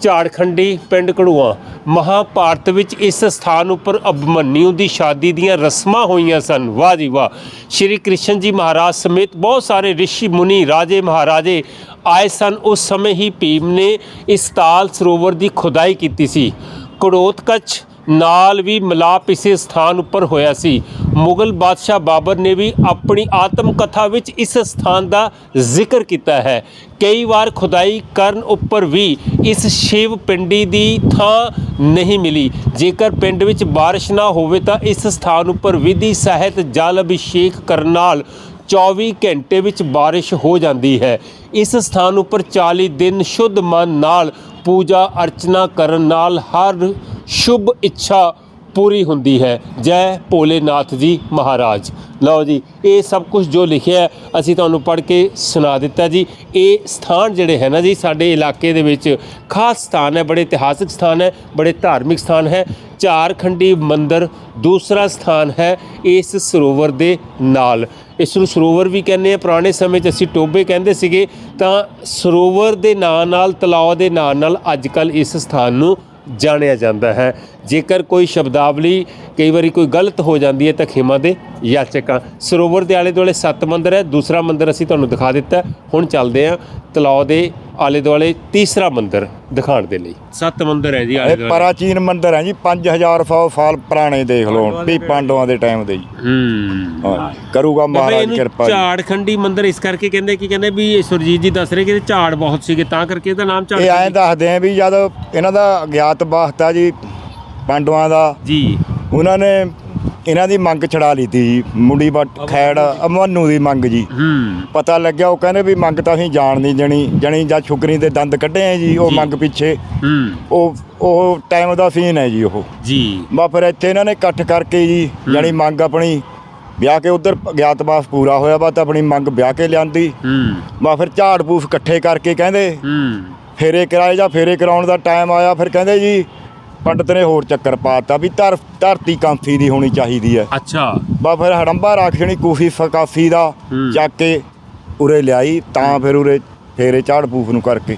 Speaker 1: ਝਾੜਖੰਡੀ ਪਿੰਡ ਕੜੂਆ ਮਹਾਭਾਰਤ ਵਿੱਚ ਇਸ ਸਥਾਨ ਉੱਪਰ ਅਭਮਨਿਊ ਦੀ ਸ਼ਾਦੀ ਦੀਆਂ ਰਸਮਾਂ ਹੋਈਆਂ ਸਨ। ਵਾਹ ਜੀ ਵਾਹ। ਸ਼੍ਰੀ ਕ੍ਰਿਸ਼ਨ ਜੀ ਮਹਾਰਾਜ ਸਮੇਤ ਬਹੁਤ ਸਾਰੇ ਰਿਸ਼ੀ, ਮੁਨੀ, ਰਾਜੇ, ਮਹਾਰਾਜੇ ਆਏ ਸਨ। ਉਸ ਸਮੇਂ ਹੀ ਭੀਮ ਨੇ ਇਸ ਤਾਲ ਸਰੋਵਰ ਦੀ ਖੁਦਾਈ ਕੀਤੀ ਸੀ। ਕੜੋਤਕਚ ਨਾਲ ਵੀ ਮਿਲਾਪ ਇਸੇ ਸਥਾਨ ਉੱਪਰ ਹੋਇਆ ਸੀ। ਮੁਗਲ ਬਾਦਸ਼ਾਹ ਬਾਬਰ ਨੇ ਵੀ ਆਪਣੀ ਆਤਮ ਕਥਾ ਵਿੱਚ ਇਸ ਸਥਾਨ ਦਾ ਜ਼ਿਕਰ ਕੀਤਾ ਹੈ। ਕਈ ਵਾਰ ਖੁਦਾਈ ਕਰਨ ਉੱਪਰ ਵੀ ਇਸ ਸ਼ਿਵ ਪਿੰਡੀ ਦੀ ਥਾਂ ਨਹੀਂ ਮਿਲੀ। ਜੇਕਰ ਪਿੰਡ ਵਿੱਚ ਬਾਰਿਸ਼ ਨਾ ਹੋਵੇ ਤਾਂ ਇਸ ਸਥਾਨ ਉੱਪਰ ਵਿਧੀ ਸਹਿਤ ਜਲ ਅਭਿਸ਼ੇਕ ਕਰਨ ਨਾਲ 24 ਘੰਟੇ ਵਿੱਚ ਬਾਰਿਸ਼ ਹੋ ਜਾਂਦੀ ਹੈ। ਇਸ ਸਥਾਨ ਉੱਪਰ 40 ਦਿਨ ਸ਼ੁੱਧ ਮਨ ਨਾਲ ਪੂਜਾ ਅਰਚਨਾ ਕਰਨ ਨਾਲ ਹਰ ਸ਼ੁਭ ਇੱਛਾ ਪੂਰੀ ਹੁੰਦੀ ਹੈ। ਜੈ ਭੋਲੇਨਾਥ ਜੀ ਮਹਾਰਾਜ। ਲਓ ਜੀ, ਇਹ ਸਭ ਕੁਝ ਜੋ ਲਿਖਿਆ ਅਸੀਂ ਤੁਹਾਨੂੰ ਪੜ੍ਹ ਕੇ ਸੁਣਾ ਦਿੱਤਾ ਜੀ। ਇਹ ਸਥਾਨ ਜਿਹੜੇ ਹੈ ਨਾ ਜੀ, ਸਾਡੇ ਇਲਾਕੇ ਦੇ ਵਿੱਚ ਖਾਸ ਸਥਾਨ ਹੈ, ਬੜੇ ਇਤਿਹਾਸਿਕ ਸਥਾਨ ਹੈ, ਬੜੇ ਧਾਰਮਿਕ ਸਥਾਨ ਹੈ। ਝਾਰਖੰਡੀ ਮੰਦਿਰ ਦੂਸਰਾ ਸਥਾਨ ਹੈ ਇਸ ਸਰੋਵਰ ਦੇ ਨਾਲ। ਇਸ ਨੂੰ ਸਰੋਵਰ ਵੀ ਕਹਿੰਦੇ ਆ। ਪੁਰਾਣੇ ਸਮੇਂ 'ਚ ਅਸੀਂ ਟੋਬੇ ਕਹਿੰਦੇ ਸੀਗੇ। ਤਾਂ ਸਰੋਵਰ ਦੇ ਨਾਂ ਨਾਲ, ਤਲਾਅ ਦੇ ਨਾਂ ਨਾਲ ਅੱਜ ਕੱਲ ਇਸ ਸਥਾਨ ਨੂੰ ਜਾਣਿਆ ਜਾਂਦਾ ਹੈ। ਜੇਕਰ ਕੋਈ ਸ਼ਬਦਾਵਲੀ ਕਈ ਵਾਰੀ ਕੋਈ ਗਲਤ ਹੋ ਜਾਂਦੀ ਹੈ ਤਾਂ ਖੇਮਾ ਦੇ ਯਾਚਕਾਂ। ਸਰੋਵਰ ਦੇ ਆਲੇ ਦੁਆਲੇ ਸੱਤ ਮੰਦਰ ਹੈ ਦੂਸਰਾ ਮੰਦਰ ਅਸੀਂ ਤੁਹਾਨੂੰ ਦਿਖਾ ਦਿੱਤਾ। ਹੁਣ ਚੱਲਦੇ ਹਾਂ ਤਲਾਅ ਦੇ ਆਲੇ ਦੁਆਲੇ ਤੀਸਰਾ ਮੰਦਰ ਦਿਖਾਉਣ ਦੇ ਲਈ। ਸੱਤ ਮੰਦਰ ਹੈ ਜੀ ਆਲੇ
Speaker 5: ਇਹ
Speaker 1: ਦੁਆਲੇ।
Speaker 5: ਪ੍ਰਾਚੀਨ ਮੰਦਿਰ ਹੈ ਜੀ 5000 ਸੌ ਸਾਲ ਪੁਰਾਣੇ ਦੇਖ ਲਓ ਵੀ ਪਾਂਡਵਾਂ ਦੇ ਟਾਈਮ ਦੇ ਜੀ।
Speaker 1: ਹੂੰ।
Speaker 5: ਹਾਂ, ਕਰੂਗਾ
Speaker 1: ਬਾਬਾ
Speaker 5: ਮਹਾਰਾਜ
Speaker 1: ਇਹਨੂੰ
Speaker 5: ਕਿਰਪਾ ਜੀ।
Speaker 1: ਝਾੜਖੰਡੀ ਮੰਦਿਰ ਇਸ ਕਰਕੇ ਕਹਿੰਦੇ ਕਿ ਕਹਿੰਦੇ ਵੀ ਇਹ ਸੁਰਜੀਤ ਜੀ ਦੱਸ ਰਹੇ ਕਿ ਇਹਦੇ ਝਾੜ ਬਹੁਤ ਸੀਗੇ ਤਾਂ ਕਰਕੇ ਇਹਦਾ ਨਾਮ
Speaker 5: ਇਹ ਐਂ ਦੱਸਦੇ ਆ ਵੀ ਜਦ ਇਹਨਾਂ ਦਾ ਅਗਿਆਤ ਬਾਸਤਾ ਜੀ ਪਾਂਡਵਾਂ ਦਾ।
Speaker 1: ਜੀ।
Speaker 5: ਉਹਨਾਂ ਨੇ ਇਹਨਾਂ ਦੀ ਮੰਗ ਛੜਾ ਲਈ ਤੀ ਜੀ। ਮੁੰਡੀ ਬੱਟ ਖੈੜ ਅਮਨੂ ਦੀ ਮੰਗ ਜੀ।
Speaker 1: ਹੂੰ।
Speaker 5: ਪਤਾ ਲੱਗਿਆ ਉਹ ਕਹਿੰਦੇ ਵੀ ਮੰਗ ਤਾਂ ਅਸੀਂ ਜਾਣ ਨਹੀਂ ਜਣੀ ਜਣੀ ਜਾਂ ਛੁਕਰੀ ਦੇ ਦੰਦ ਕੱਢੇ ਆ ਜੀ ਉਹ। ਮੰਗ ਪਿੱਛੇ।
Speaker 1: ਹੂੰ।
Speaker 5: ਉਹ ਉਹ ਟਾਈਮ ਦਾ ਸੀਨ ਹੈ ਜੀ ਉਹ।
Speaker 1: ਜੀ।
Speaker 5: ਬਾ ਫਿਰ ਇੱਥੇ ਇਹਨਾਂ ਨੇ ਇਕੱਠ ਕਰਕੇ ਜੀ ਜਾਣੀ ਮੰਗ ਆਪਣੀ ਵਿਆਹ ਕੇ ਉਧਰ ਗਿਆਤਵਾਸ ਪੂਰਾ ਹੋਇਆ ਵਾ ਤਾਂ ਆਪਣੀ ਮੰਗ ਵਿਆਹ ਕੇ ਲਿਆਂਦੀ।
Speaker 1: ਹੂੰ।
Speaker 5: ਬਾ ਫਿਰ ਝਾੜ ਪੂਫ ਇਕੱਠੇ ਕਰਕੇ ਕਹਿੰਦੇ।
Speaker 1: ਹੂੰ।
Speaker 5: ਫੇਰੇ ਕਰਾਏ ਜਾਂ ਫੇਰੇ ਕਰਾਉਣ ਦਾ ਟਾਈਮ ਆਇਆ ਫਿਰ ਕਹਿੰਦੇ ਜੀ ਪੰਡਤ ਨੇ ਹੋਰ ਚੱਕਰ ਪਾਤਾ ਵੀ ਧਰ ਧਰਤੀ ਕਾਂਫੀ ਦੀ ਹੋਣੀ ਚਾਹੀਦੀ ਹੈ
Speaker 1: ਅੱਛਾ
Speaker 5: ਬਾ ਫਿਰ ਹੜੰਬਾ ਰਾਖਣੀ ਕੂਫੀ ਫਕਾਫੀ ਦਾ। ਚੱਕ ਕੇ ਉਰੇ ਲਿਆਈ ਤਾਂ ਫਿਰ ਉਰੇ ਫੇਰੇ ਝਾੜ ਪੂਫ ਨੂੰ ਕਰਕੇ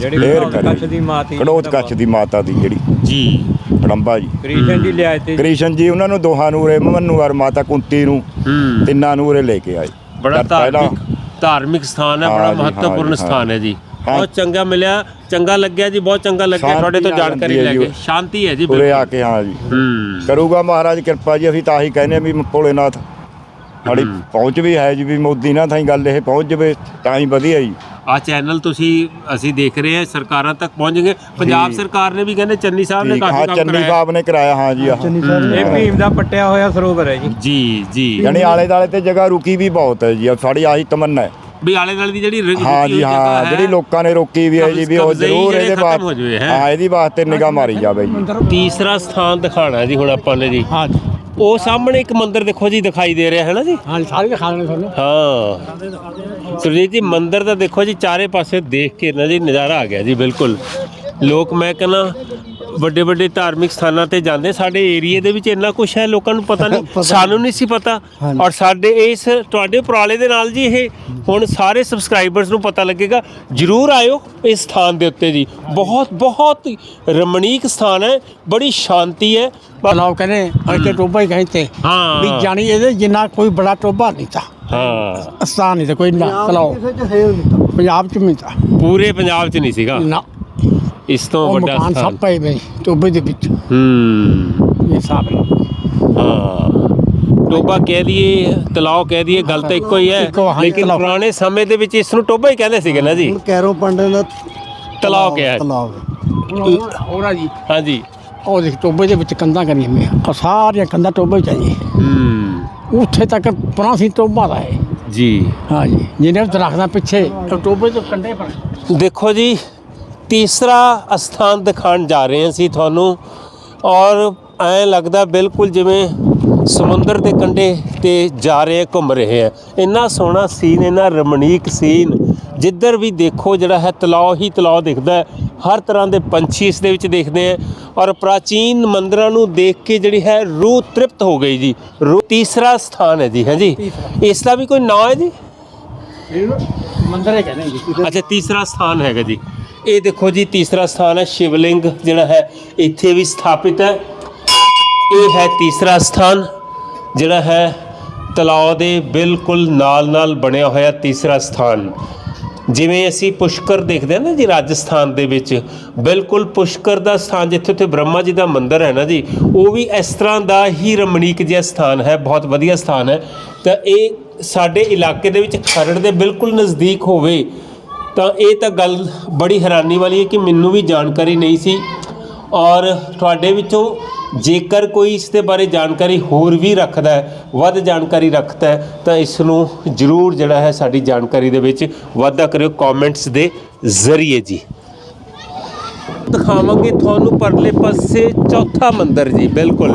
Speaker 6: ਜਿਹੜੀ। ਕੱਛ ਦੀ ਮਾਤੀ
Speaker 5: ਕੜੋਤ ਕੱਛ ਦੀ ਮਾਤਾ ਦੀ ਜਿਹੜੀ
Speaker 1: ਜੀ
Speaker 5: ਹੜੰਬਾ ਜੀ
Speaker 6: ਕ੍ਰਿਸ਼ਨ ਜੀ ਲਿਆਏ ਤੇ
Speaker 5: ਕ੍ਰਿਸ਼ਨ ਜੀ ਉਹਨਾਂ ਨੂੰ ਦੋਹਾਂ ਨੂੰ ਉਰੇ ਮਮਨੂ ਔਰ ਮਾਤਾ ਕੁੰਤੀ ਨੂੰ ਤਿੰਨਾਂ ਨੂੰ ਉਰੇ ਲੈ ਕੇ ਆਏ
Speaker 1: ਬੜਾ ਧਾਰਮਿਕ ਧਾਰਮਿਕ ਸਥਾਨ ਹੈ ਬੜਾ ਮਹੱਤਵਪੂਰਨ। ਸਥਾਨ ਹੈ ਜੀ। ਬਹੁਤ ਚੰਗਾ ਮਿਲਿਆ ਚੰਗਾ ਲੱਗਿਆ ਜੀ ਬਹੁਤ ਚੰਗਾ ਲੱਗਿਆ ਤੁਹਾਡੇ ਤੋਂ ਜਾਣਕਾਰੀ
Speaker 5: ਹੈ
Speaker 1: ਲੈ ਕੇ। ਸ਼ਾਂਤੀ ਹੈ ਜੀ
Speaker 5: ਉਰੇ ਆ ਕੇ ਹਾਂ ਜੀ।
Speaker 1: ਹੂੰ।
Speaker 5: ਕਰੂਗਾ ਮਹਾਰਾਜ ਕਿਰਪਾ ਜੀ ਅਸੀਂ ਤਾਂ ਆਹੀ ਕਹਿੰਦੇ ਆ ਵੀ ਭੋਲੇਨਾਥ ਸਾਡੀ ਪਹੁੰਚ ਵੀ ਹੈ ਜੀ ਵੀ ਮੋਦੀ ਨਾਲ ਥਾਈ ਗੱਲ ਇਹ ਪਹੁੰਚ ਜਵੇ ਤਾਂ ਹੀ ਵਧੀਆ ਜੀ।
Speaker 1: ਆ ਚੈਨਲ ਤੁਸੀਂ ਅਸੀਂ ਦੇਖ ਰਹੇ ਹਾਂ ਸਰਕਾਰਾਂ ਤੱਕ ਪਹੁੰਚ ਗਏ ਪੰਜਾਬ। ਸਰਕਾਰ ਨੇ ਵੀ ਕਹਿੰਦੇ ਚੰਨੀ ਸਾਹਿਬ ਨੇ
Speaker 5: ਹਾਂ
Speaker 1: ਕਾਫੀ ਕੰਮ
Speaker 5: ਚੰਨੀ
Speaker 1: ਕਰਾਇਆ।
Speaker 5: ਸਾਹਿਬ ਨੇ ਕਰਾਇਆ ਹਾਂ ਜੀ ਆਹ।
Speaker 3: ਚੰਨੀ ਸਾਹਿਬ ਨੇ
Speaker 6: ਇਹ ਭੀਮ ਦਾ ਪੱਟਿਆ ਹੋਇਆ ਸਰੋਵਰ ਹੈ ਜੀ।
Speaker 1: ਜੀ ਜੀ।
Speaker 5: ਯਾਨੀ ਆਲੇ ਦਾਲੇ ਤੇ ਜਗ੍ਹਾ ਰੁਕੀ ਵੀ ਬਹੁਤ ਹੈ ਜੀ ਸਾਡੀ ਆਹੀ ਤਮੰਨਾ ਹੈ।
Speaker 1: ਵੀ ਆਲੇ ਦੁਆਲੇ ਦੀ ਜਿਹੜੀ
Speaker 5: ਹਾਂ ਜੀ ਹਾਂ ਜਿਹੜੀ ਲੋਕਾਂ ਨੇ ਰੋਕੀ ਵੀ ਹੈ ਜੀ ਵੀ ਉਹ ਜ਼ਰੂਰ ਇਹਦੇ ਬਾਅਦ
Speaker 1: ਹੈਂ।
Speaker 5: ਇਹਦੀ ਵਾਸਤੇ ਨਿਗਾਹ ਮਾਰੀ ਜਾਵੇ ਜੀ।
Speaker 1: ਤੀਸਰਾ ਸਥਾਨ ਦਿਖਾਣਾ ਜੀ ਹੁਣ ਆਪਾਂ ਨੇ ਜੀ।
Speaker 2: ਹਾਂ ਜੀ।
Speaker 1: ਉਹ ਸਾਹਮਣੇ ਇੱਕ ਮੰਦਿਰ ਦੇਖੋ ਜੀ ਦਿਖਾਈ ਦੇ ਰਿਹਾ ਹੈ ਨਾ ਜੀ?
Speaker 2: ਹਾਂ ਜੀ, ਸਾਰੇ ਦਿਖਾ ਦੇਣੇ ਤੁਹਾਨੂੰ।
Speaker 1: ਹਾਂ। ਸੁਰਜੀਤ ਜੀ ਮੰਦਿਰ ਦਾ ਦੇਖੋ ਜੀ ਚਾਰੇ ਪਾਸੇ ਦੇਖ ਕੇ ਨਾ ਜੀ ਨਜ਼ਾਰਾ ਆ ਗਿਆ ਜੀ ਬਿਲਕੁਲ। ਲੋਕ ਮੈਂ ਕਹਿੰਦਾ ਵੱਡੇ ਵੱਡੇ ਧਾਰਮਿਕ ਸਥਾਨਾਂ ਤੇ ਜਾਂਦੇ ਸਾਡੇ ਏਰੀਏ ਦੇ ਵਿੱਚ ਇੰਨਾ ਕੁਝ ਹੈ ਲੋਕਾਂ ਨੂੰ ਪਤਾ ਨਹੀਂ ਸਾਨੂੰ ਨਹੀਂ ਸੀ ਪਤਾ। ਔਰ ਸਾਡੇ ਇਸ ਤੁਹਾਡੇ ਉਪਰਾਲੇ ਦੇ ਨਾਲ ਜੀ ਇਹ ਹੁਣ ਸਾਰੇ ਸਬਸਕ੍ਰਾਈਬਰਸ ਨੂੰ ਪਤਾ ਲੱਗੇਗਾ। ਜਰੂਰ ਆਇਓ ਇਸ ਸਥਾਨ ਦੇ ਉੱਤੇ ਜੀ। ਬਹੁਤ ਬਹੁਤ ਰਮਣੀਕ ਸਥਾਨ ਹੈ ਬੜੀ ਸ਼ਾਂਤੀ ਹੈ।
Speaker 2: ਲੋਕ ਕਹਿੰਦੇ ਅਜੇ ਟੋਬਾ ਹੀ। ਕਹਿੰਦੇ
Speaker 1: ਹਾਂ।
Speaker 2: ਵੀ ਜਾਣੀ ਇਹਦੇ ਜਿੰਨਾ ਕੋਈ ਬੜਾ ਟੋਬਾ ਨਹੀਂ ਤਾਂ।
Speaker 1: ਹਾਂ।
Speaker 2: ਸਥਾਨ ਨਹੀਂ ਤਾਂ ਕੋਈ ਨਾ ਤਲਾਓ ਪੰਜਾਬ ਚ ਨਹੀਂ ਤਾਂ।
Speaker 1: ਪੂਰੇ ਪੰਜਾਬ 'ਚ ਨਹੀਂ ਸੀਗਾ।
Speaker 2: ਨਾ।
Speaker 1: ਇਸ ਤੋਂ
Speaker 2: ਉਹ
Speaker 1: ਵੱਡਾ
Speaker 2: ਮਕਾਨ
Speaker 1: ਸਥਾਨ।
Speaker 2: ਸਭ ਪਏ ਨੇ ਟੋਬੇ ਦੇ ਵਿੱਚ।
Speaker 1: ਹੂੰ।
Speaker 2: ਇਹ ਨਾਲ
Speaker 1: ਹਾਂ। ਟੋਬਾ ਕਹਿ ਦਈਏ ਤਲਾਅ ਕਹਿ ਦਈਏ ਗੱਲ ਤਾਂ ਇੱਕੋ ਹੀ ਹੈ।
Speaker 2: ਇੱਕੋ, ਹਾਂ,
Speaker 1: ਲੇਕਿਨ
Speaker 2: ਤਲਾਅ।
Speaker 1: ਪੁਰਾਣੇ ਸਮੇਂ ਦੇ ਵਿੱਚ ਇਸ ਨੂੰ ਟੋਬਾ ਹੀ ਕਹਿੰਦੇ ਸੀਗੇ ਨਾ ਜੀ।
Speaker 3: ਹੁਣ ਕੈਰੋ ਪਾਂਡੇ ਦਾ
Speaker 1: ਤਲਾਅ ਕਿਹਾ। ਹੈ।
Speaker 3: ਤਲਾਬ
Speaker 2: ਹੋਰ ਆ ਜੀ
Speaker 1: ਹਾਂਜੀ।
Speaker 2: ਉਹ ਦੇਖ ਟੋਬੇ ਦੇ ਵਿੱਚ ਕੰਧਾਂ ਕਰੀਆਂ ਹੋਈਆਂ ਆ ਸਾਰੀਆਂ ਕੰਧਾਂ ਟੋਬੇ ਚ ਆ ਜੀ।
Speaker 1: ਹੂੰ।
Speaker 2: ਉੱਥੇ ਤੱਕ ਪੁਰਾ ਸੀ ਟੋਬਾ ਦਾ ਹੈ
Speaker 1: ਜੀ।
Speaker 2: ਹਾਂ ਜੀ ਜਿਹਨੇ ਰੱਖਦਾ ਪਿੱਛੇ ਉਹ ਟੋਬੇ ਤੋਂ ਕੰਢੇ ਪਰ।
Speaker 1: ਦੇਖੋ ਜੀ ਤੀਸਰਾ ਅਸਥਾਨ ਦਿਖਾਣ ਜਾ ਰਹੇ ਹਾਂ ਅਸੀਂ ਤੁਹਾਨੂੰ। ਔਰ ਐ ਲੱਗਦਾ ਬਿਲਕੁਲ ਜਿਵੇਂ ਸਮੁੰਦਰ ਦੇ ਕੰਢੇ ਤੇ ਜਾ ਰਹੇ ਘੁੰਮ ਰਹੇ ਆ ਇੰਨਾ ਸੋਹਣਾ ਸੀਨ ਇੰਨਾ ਰਮਣੀਕ ਸੀਨ ਜਿੱਧਰ ਵੀ ਦੇਖੋ ਜਿਹੜਾ ਹੈ ਤਲਾਅ ਹੀ ਤਲਾਅ ਦਿਖਦਾ ਹਰ ਤਰ੍ਹਾਂ ਦੇ ਪੰਛੀ ਇਸ ਦੇ ਵਿੱਚ ਦੇਖਦੇ ਆ ਔਰ ਪ੍ਰਾਚੀਨ ਮੰਦਰਾਂ ਨੂੰ ਦੇਖ ਕੇ ਜਿਹੜੀ ਹੈ ਰੂਹ ਤ੍ਰਿਪਤ ਹੋ ਗਈ ਜੀ। ਰੂਹ ਤੀਸਰਾ ਸਥਾਨ ਹੈ ਜੀ ਹੈ ਜੀ? ਇਸ ਦਾ ਵੀ ਕੋਈ ਨਾਂ ਹੈ ਜੀ?
Speaker 2: ਮੰਦਰ ਹੈ ਕਹਿੰਦੇ ਜੀ।
Speaker 1: ਅੱਛਾ ਤੀਸਰਾ ਸਥਾਨ ਹੈਗਾ ਜੀ। ਇਹ ਦੇਖੋ ਜੀ, ਤੀਸਰਾ ਸਥਾਨ ਹੈ ਸ਼ਿਵਲਿੰਗ, ਜਿਹੜਾ ਹੈ ਇੱਥੇ ਵੀ ਸਥਾਪਿਤ ਹੈ। ਇਹ ਹੈ ਤੀਸਰਾ ਸਥਾਨ, ਜਿਹੜਾ ਹੈ ਤਲਾਅ ਦੇ ਬਿਲਕੁਲ ਨਾਲ-ਨਾਲ ਬਣਿਆ ਹੋਇਆ ਤੀਸਰਾ ਸਥਾਨ। ਜਿਵੇਂ ਅਸੀਂ ਪੁਸ਼ਕਰ ਦੇਖਦੇ ਹਾਂ ਨਾ ਜੀ, ਰਾਜਸਥਾਨ ਦੇ ਵਿੱਚ, ਬਿਲਕੁਲ ਪੁਸ਼ਕਰ ਦਾ ਸਥਾਨ, ਜਿੱਥੇ ਉੱਥੇ ਬ੍ਰਹਮਾ ਜੀ ਦਾ ਮੰਦਿਰ ਹੈ ਨਾ ਜੀ, ਉਹ ਵੀ ਇਸ ਤਰ੍ਹਾਂ ਦਾ ਹੀ ਰਮਣੀਕ ਜਿਹਾ ਸਥਾਨ ਹੈ, ਬਹੁਤ ਵਧੀਆ ਸਥਾਨ ਹੈ। ਤਾਂ ਇਹ ਸਾਡੇ ਇਲਾਕੇ ਦੇ ਵਿੱਚ ਖਰੜ ਦੇ ਬਿਲਕੁਲ ਨਜ਼ਦੀਕ ਹੋਵੇ ਤਾਂ ਇਹ ਤਾਂ ਗੱਲ ਬੜੀ ਹੈਰਾਨੀ ਵਾਲੀ ਹੈ ਕਿ ਮੈਨੂੰ ਵੀ ਜਾਣਕਾਰੀ ਨਹੀਂ ਸੀ ਔਰ ਤੁਹਾਡੇ ਵਿੱਚੋਂ ਜੇਕਰ ਕੋਈ ਇਸ ਦੇ ਬਾਰੇ ਜਾਣਕਾਰੀ ਹੋਰ ਵੀ ਰੱਖਦਾ ਹੈ, ਵੱਧ ਜਾਣਕਾਰੀ ਰੱਖਦਾ ਹੈ, ਤਾਂ ਇਸ ਨੂੰ ਜਰੂਰ ਜਿਹੜਾ ਹੈ ਸਾਡੀ ਜਾਣਕਾਰੀ ਦੇ ਵਿੱਚ ਵਾਧਾ ਕਰਿਓ ਕਮੈਂਟਸ ਦੇ ਜ਼ਰੀਏ ਜੀ। ਦਿਖਾਵਾਂਗੇ ਤੁਹਾਨੂੰ ਪਰਲੇ ਪਾਸੇ ਚੌਥਾ ਮੰਦਿਰ ਜੀ, ਬਿਲਕੁਲ।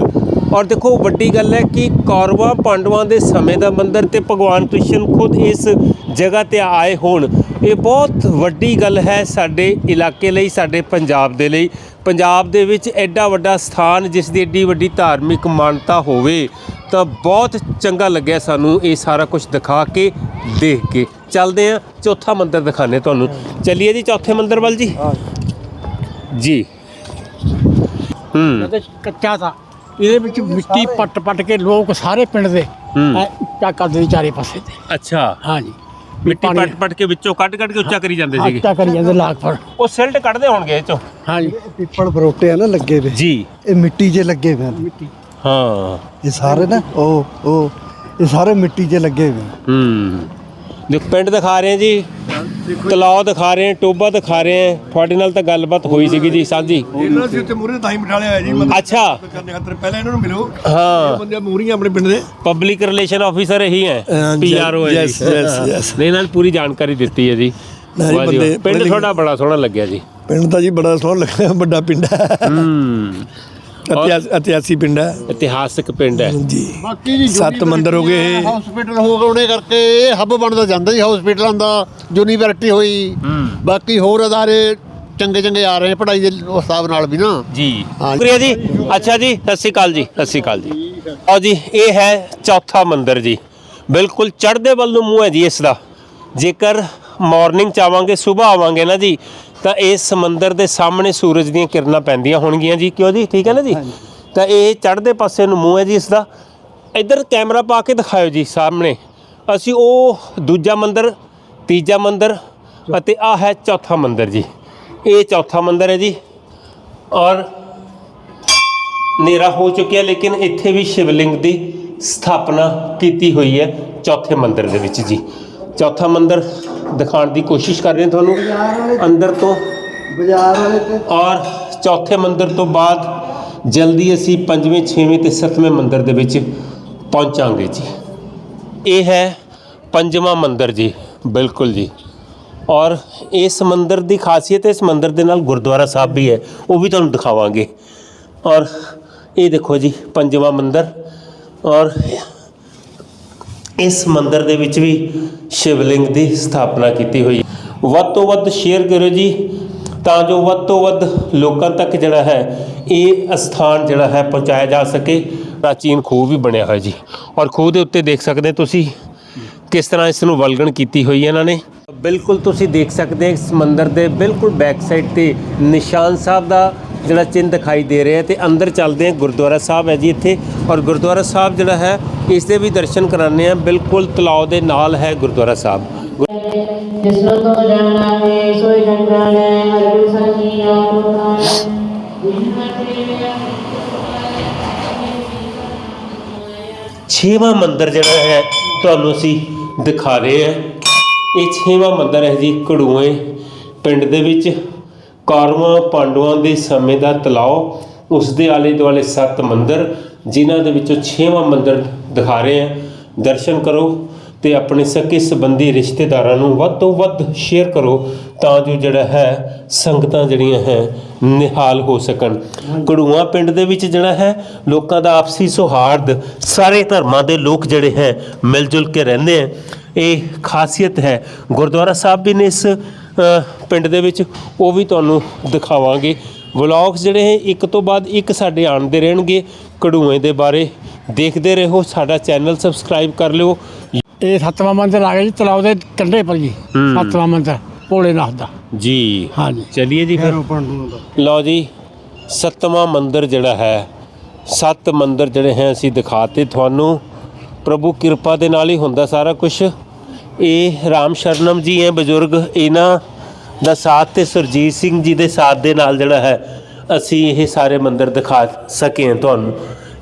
Speaker 1: ਔਰ ਦੇਖੋ ਵੱਡੀ ਗੱਲ ਹੈ ਕਿ ਕੌਰਵਾਂ ਪਾਂਡਵਾਂ ਦੇ ਸਮੇਂ ਦਾ ਮੰਦਿਰ ਤੇ ਭਗਵਾਨ ਕ੍ਰਿਸ਼ਨ ਖੁਦ ਇਸ ਜਗ੍ਹਾ ਤੇ ਆਏ ਹੋਣ। ਇਹ ਬਹੁਤ ਵੱਡੀ ਗੱਲ ਹੈ ਸਾਡੇ ਇਲਾਕੇ ਲਈ ਸਾਡੇ ਪੰਜਾਬ ਦੇ ਲਈ। ਪੰਜਾਬ ਦੇ ਵਿੱਚ ਐਡਾ ਵੱਡਾ ਸਥਾਨ ਜਿਸ ਦੀ ਐਡੀ ਵੱਡੀ ਧਾਰਮਿਕ ਮਾਨਤਾ ਹੋਵੇ ਤਾਂ ਬਹੁਤ ਚੰਗਾ ਲੱਗਿਆ ਸਾਨੂੰ ਇਹ ਸਾਰਾ ਕੁਝ ਦਿਖਾ ਕੇ ਦੇਖ ਕੇ। ਚੱਲਦੇ ਆ ਚੌਥਾ ਮੰਦਿਰ ਦਿਖਾਣੇ ਤੁਹਾਨੂੰ। ਚੱਲੀਏ ਜੀ ਚੌਥੇ ਮੰਦਿਰ ਵੱਲ ਜੀ? ਜੀ। ਹੂੰ।
Speaker 2: ਕੱਚਾ ਤਾਂ ਇਹਦੇ ਵਿੱਚ ਮਿੱਟੀ ਪੱਟ ਪੱਟ ਕੇ ਲੋਕ ਸਾਰੇ ਪਿੰਡ ਦੇ
Speaker 1: ਹੂੰ।
Speaker 2: ਐ ਉੱਚਾ ਕਰਦੇ ਸੀ ਚਾਰੇ ਪਾਸੇ ਤੇ।
Speaker 1: ਅੱਛਾ।
Speaker 2: ਹਾਂ ਜੀ
Speaker 1: ਮਿੱਟੀ ਪੱਟ ਪੱਟ ਕੇ ਵਿੱਚੋਂ ਕੱਢ ਕੱਢ ਕੇ ਉੱਚਾ ਕਰੀ ਜਾਂਦੇ ਸੀਗੇ।
Speaker 2: ਉੱਚਾ ਕਰੀ ਜਾਂਦੇ ਲਾਗ ਪਰ
Speaker 1: ਉਹ ਸਿਲਟ ਕੱਢਦੇ ਹੋਣਗੇ ਇਹ ਚੋਂ।
Speaker 2: ਹਾਂ ਜੀ
Speaker 3: ਪਿੱਪਲ ਬਰੋਟੇ ਆ ਨਾ ਲੱਗੇ ਵੇ।
Speaker 1: ਜੀ।
Speaker 3: ਇਹ ਮਿੱਟੀ 'ਚ ਲੱਗੇ ਵੇ।
Speaker 1: ਹਾਂ।
Speaker 3: ਇਹ ਸਾਰੇ ਨਾ ਉਹ ਉਹ ਇਹ ਸਾਰੇ ਮਿੱਟੀ 'ਚ ਲੱਗੇ ਵੇ।
Speaker 1: ਹੂੰ। ਦੇਖ ਪਿੰਡ ਦਿਖਾ ਰਹੇ ਹਾਂ ਜੀ ਤਲਾਅ ਦਿਖਾ ਰਹੇ ਹਾਂ ਟੋਬਾ ਦਿਖਾ ਰਹੇ ਹਾਂ ਤੁਹਾਡੇ ਨਾਲ ਤਾਂ ਗੱਲਬਾਤ ਹੋਈ ਸੀਗੀ ਜੀ ਸਾਂਝੀ।
Speaker 7: ਇਹਨਾਂ ਸੀ ਉੱਤੇ ਮੂਰੇ ਤਾਂ ਹੀ ਬਿਠਾ ਲਿਆ ਹੋਇਆ ਜੀ ਮਤਲਬ
Speaker 1: ਅੱਛਾ।
Speaker 7: ਕਰਨੇ ਖਾਤਰ ਪਹਿਲਾਂ ਇਹਨਾਂ ਨੂੰ ਮਿਲੋ।
Speaker 1: ਹਾਂ।
Speaker 7: ਬੰਦੇ ਮੂਰੀਆਂ ਆਪਣੇ ਪਿੰਡ ਦੇ।
Speaker 1: ਪਬਲਿਕ ਰਿਲੇਸ਼ਨ ਆਫੀਸਰ ਇਹੀ ਹੈ ਪੀਆਰਓ ਹੈ ਨਾਲ ਪੂਰੀ ਜਾਣਕਾਰੀ ਦਿੱਤੀ ਹੈ ਜੀ।
Speaker 7: ਨਾ ਜੀ,
Speaker 1: ਵਾਹ ਜੀ ਵਾਹ।
Speaker 7: ਬੰਦੇ
Speaker 1: ਪਿੰਡ ਤੁਹਾਡਾ ਬੜਾ ਸੋਹਣਾ ਲੱਗਿਆ ਜੀ।
Speaker 7: ਪਿੰਡ ਦਾ ਜੀ ਬੜਾ ਸੋਹਣਾ ਲੱਗਿਆ ਵੱਡਾ ਪਿੰਡ ਹੈ।
Speaker 1: ਹੂੰ।
Speaker 7: ਇਤਿਹਾਸ ਇਤਿਹਾਸੀ ਪਿੰਡ ਹੈ।
Speaker 1: ਇਤਿਹਾਸਕ ਪਿੰਡ ਹੈ।
Speaker 7: ਜੀ
Speaker 6: ਬਾਕੀ ਜੀ
Speaker 7: ਸੱਤ ਮੰਦਿਰ ਹੋ ਗਏ। ਇਹ।
Speaker 6: ਹਸਪੀਟਲ ਹੋ ਗਏ ਉਹਨੇ ਕਰਕੇ ਇਹ ਹੱਬ ਬਣਦਾ ਜਾਂਦਾ ਜੀ ਹਸਪੀਟਲਾਂ ਦਾ ਯੂਨੀਵਰਸਿਟੀ ਹੋਈ। ਬਾਕੀ ਹੋਰ ਅਦਾਰੇ ਚੰਗੇ ਚੰਗੇ ਆ ਰਹੇ ਨੇ ਪੜ੍ਹਾਈ ਦੇ ਹਿਸਾਬ ਨਾਲ ਵੀ ਨਾ।
Speaker 1: ਜੀ। ਸ਼ੁਕਰੀਆ ਜੀ ਅੱਛਾ ਜੀ ਸਤਿ ਸ਼੍ਰੀ ਅਕਾਲ ਜੀ ਸਤਿ ਸ਼੍ਰੀ ਅਕਾਲ ਜੀ। ਆਓ ਜੀ ਇਹ ਹੈ ਚੌਥਾ ਮੰਦਿਰ ਜੀ। ਬਿਲਕੁਲ ਚੜ੍ਹਦੇ ਵੱਲ ਨੂੰ ਮੂੰਹ ਹੈ ਜੀ ਇਸ ਦਾ। ਜੇਕਰ ਮਾਰਨਿੰਗ ਚ ਆਵਾਂਗੇ ਸਵੇਰ ਆਵਾਂਗੇ ਨਾ ਜੀ ਤਾਂ ਇਸ ਮੰਦਿਰ ਦੇ ਸਾਹਮਣੇ ਸੂਰਜ ਦੀਆਂ ਕਿਰਨਾਂ ਪੈਂਦੀਆਂ ਹੋਣਗੀਆਂ ਜੀ। ਕਿਉਂ ਜੀ? ਠੀਕ ਹੈ ਨਾ ਜੀ? ਤਾਂ ਇਹ ਚੜ੍ਹਦੇ ਪਾਸੇ ਨੂੰ ਮੂੰਹ ਹੈ ਜੀ ਇਸ ਦਾ ਇੱਧਰ ਕੈਮਰਾ ਪਾ ਕੇ ਦਿਖਾਇਓ ਜੀ ਸਾਹਮਣੇ। ਅਸੀਂ ਉਹ ਦੂਜਾ ਮੰਦਿਰ ਤੀਜਾ ਮੰਦਿਰ ਅਤੇ ਆ ਹੈ ਚੌਥਾ ਮੰਦਿਰ ਜੀ। ਇਹ ਚੌਥਾ ਮੰਦਿਰ ਹੈ ਜੀ ਔਰ ਹਨੇਰਾ ਹੋ ਚੁੱਕਿਆ ਲੇਕਿਨ ਇੱਥੇ ਵੀ ਸ਼ਿਵਲਿੰਗ ਦੀ ਸਥਾਪਨਾ ਕੀਤੀ ਹੋਈ ਹੈ ਚੌਥੇ ਮੰਦਿਰ ਦੇ ਵਿੱਚ ਜੀ। ਚੌਥਾ ਮੰਦਿਰ ਦਿਖਾਉਣ ਦੀ ਕੋਸ਼ਿਸ਼ ਕਰ ਰਹੇ ਹਾਂ ਤੁਹਾਨੂੰ। ਅੰਦਰ ਤੋਂ
Speaker 3: ਬਾਜ਼ਾਰ ਵਾਲੇ ਤੇ
Speaker 1: ਔਰ ਚੌਥੇ ਮੰਦਿਰ ਤੋਂ ਬਾਅਦ ਜਲਦੀ ਅਸੀਂ ਪੰਜਵੇਂ ਛੇਵੇਂ ਤੇ ਸੱਤਵੇਂ ਮੰਦਿਰ ਦੇ ਵਿੱਚ ਪਹੁੰਚਾਂਗੇ ਜੀ। ਇਹ ਹੈ ਪੰਜਵਾਂ ਮੰਦਿਰ ਜੀ ਬਿਲਕੁਲ ਜੀ। ਔਰ ਇਸ ਮੰਦਿਰ ਦੀ ਖਾਸੀਅਤ ਇਸ ਮੰਦਿਰ ਦੇ ਨਾਲ ਗੁਰਦੁਆਰਾ ਸਾਹਿਬ ਵੀ ਹੈ ਉਹ ਵੀ ਤੁਹਾਨੂੰ ਦਿਖਾਵਾਂਗੇ। ਔਰ ਇਹ ਦੇਖੋ ਜੀ ਪੰਜਵਾਂ ਮੰਦਿਰ। ਔਰ ਇਸ ਮੰਦਿਰ ਦੇ ਵਿੱਚ ਵੀ ਸ਼ਿਵਲਿੰਗ ਦੀ ਸਥਾਪਨਾ ਕੀਤੀ ਹੋਈ। ਵੱਧ ਤੋਂ ਵੱਧ ਸ਼ੇਅਰ ਕਰੋ ਜੀ, ਤਾਂ ਜੋ ਵੱਧ ਤੋਂ ਵੱਧ ਲੋਕਾਂ ਤੱਕ ਜਿਹੜਾ ਹੈ, ਇਹ ਅਸਥਾਨ ਜਿਹੜਾ ਹੈ ਪਹੁੰਚਾਇਆ ਜਾ ਸਕੇ। ਪ੍ਰਾਚੀਨ ਖੂਹ ਵੀ ਬਣਿਆ ਹੋਇਆ ਜੀ। ਔਰ ਖੂਹ ਦੇ ਉੱਤੇ ਦੇਖ ਸਕਦੇ ਤੁਸੀਂ ਕਿਸ ਤਰ੍ਹਾਂ ਇਸ ਨੂੰ ਵਲਗਣ ਕੀਤੀ ਹੋਈ ਹੈ ਇਹਨਾਂ ਨੇ। ਬਿਲਕੁਲ ਤੁਸੀਂ ਦੇਖ ਸਕਦੇ ਇਸ ਮੰਦਿਰ ਦੇ ਬਿਲਕੁਲ ਬੈਕ ਸਾਈਡ ਤੇ ਨਿਸ਼ਾਨ ਸਾਹਿਬ ਦਾ ਜਿਹੜਾ ਚਿੰਨ੍ਹ ਦਿਖਾਈ ਦੇ ਰਿਹਾ ਤੇ ਅੰਦਰ ਚੱਲਦੇ ਹਾਂ ਗੁਰਦੁਆਰਾ ਸਾਹਿਬ ਹੈ ਜੀ ਇੱਥੇ। ਔਰ ਗੁਰਦੁਆਰਾ ਸਾਹਿਬ ਜਿਹੜਾ ਹੈ ਇਸ ਦੇ ਵੀ ਦਰਸ਼ਨ ਕਰਾਣੇ ਆ ਬਿਲਕੁਲ ਤਲਾਅ ਦੇ ਨਾਲ ਹੈ ਗੁਰਦੁਆਰਾ ਸਾਹਿ
Speaker 8: ਜਿਸਨੂੰ ਤੋ ਜਾਣਾ ਹੈ ਸੋਈ ਜਨ ਜਾਣੈ ਹਰਿ ਗੁਰੂ ਸੰਗੀ ਨਾਮ ਪੁਰਾਣੈ
Speaker 1: ਛੇਵਾਂ ਮੰਦਿਰ ਜਿਹੜਾ ਹੈ ਤੁਹਾਨੂੰ ਅਸੀਂ ਦਿਖਾ ਰਹੇ ਹਾਂ। ਇਹ ਛੇਵਾਂ ਮੰਦਿਰ ਹੈ ਜੀ ਕੜੂਏ ਪਿੰਡ ਦੇ ਵਿੱਚ। ਕੌਰਵਾਂ ਪਾਂਡਵਾਂ ਦੇ ਸਮੇਂ ਦਾ ਤਲਾਅ ਉਸ ਦੇ ਆਲੇ ਦੁਆਲੇ ਸੱਤ ਮੰਦਿਰ ਜਿਨ੍ਹਾਂ ਦੇ ਵਿੱਚੋਂ ਛੇਵਾਂ ਮੰਦਿਰ ਦਿਖਾ ਰਹੇ ਹਾਂ। ਦਰਸ਼ਨ ਕਰੋ ਤੇ ਆਪਣੇ ਸਕੇ ਸੰਬੰਧੀ ਰਿਸ਼ਤੇਦਾਰਾਂ ਨੂੰ ਵੱਧ ਤੋਂ ਵੱਧ ਸ਼ੇਅਰ ਕਰੋ ਤਾਂ ਜੋ ਜਿਹੜਾ ਹੈ ਸੰਗਤਾਂ ਜਿਹੜੀਆਂ ਹੈ ਨਿਹਾਲ ਹੋ ਸਕਣ। ਕੜੂਆ ਪਿੰਡ ਦੇ ਵਿੱਚ ਜਿਹੜਾ ਹੈ ਲੋਕਾਂ ਦਾ ਆਪਸੀ ਸੌਹਾਰਦ ਸਾਰੇ ਧਰਮਾਂ ਦੇ ਲੋਕ ਜਿਹੜੇ ਹੈ ਮਿਲ ਜੁਲ ਕੇ ਰਹਿੰਦੇ ਆ ਇਹ ਖਾਸੀਅਤ ਹੈ। ਗੁਰਦੁਆਰਾ ਸਾਹਿਬ ਵੀ ਨੇ ਇਸ ਪਿੰਡ ਦੇ ਵਿੱਚ ਉਹ ਵੀ ਤੁਹਾਨੂੰ ਦਿਖਾਵਾਂਗੇ। ਵਲੌਗਸ ਜਿਹੜੇ ਹੈ ਇੱਕ ਤੋਂ ਬਾਅਦ ਇੱਕ ਸਾਡੇ ਆਉਣਦੇ ਰਹਿਣਗੇ ਕੜੂਏ ਦੇ ਬਾਰੇ। ਦੇਖਦੇ ਰਹੋ ਸਾਡਾ ਚੈਨਲ ਸਬਸਕ੍ਰਾਈਬ ਕਰ ਲਿਓ।
Speaker 2: ਇਹ ਸੱਤਵਾਂ ਮੰਦਿਰ ਆ ਗਿਆ ਜੀ ਤਲਾਉ ਦੇ ਕੰਢੇ ਪਰ ਜੀ। ਸੱਤਵਾਂ ਮੰਦਿਰ ਭੋਲੇਨਾਥ ਦਾ।
Speaker 1: ਜੀ।
Speaker 2: ਹਾਂਜੀ।
Speaker 1: ਚਲਿਏ ਜੀ ਫਿਰ। ਲਓ ਜੀ ਸੱਤਵਾਂ ਮੰਦਿਰ ਜਿਹੜਾ ਹੈ ਸੱਤ ਮੰਦਿਰ ਜਿਹੜੇ ਹੈ ਅਸੀਂ ਦਿਖਾਤੇ ਤੁਹਾਨੂੰ। ਪ੍ਰਭੂ ਕਿਰਪਾ ਦੇ ਨਾਲ ਹੀ ਹੁੰਦਾ ਸਾਰਾ ਕੁਝ ਇਹ ਰਾਮ ਸ਼ਰਨਮ ਜੀ ਹੈ, ਬਜ਼ੁਰਗ। ਇਹਨਾਂ ਦਾ ਸਾਥ ਤੇ ਸੁਰਜੀਤ ਸਿੰਘ ਜੀ ਦੇ ਸਾਥ ਦੇ ਨਾਲ ਜਿਹੜਾ ਹੈ, ਅਸੀਂ ਇਹ ਸਾਰੇ ਮੰਦਿਰ ਦਿਖਾ ਸਕੇ ਹਾਂ ਤੁਹਾਨੂੰ।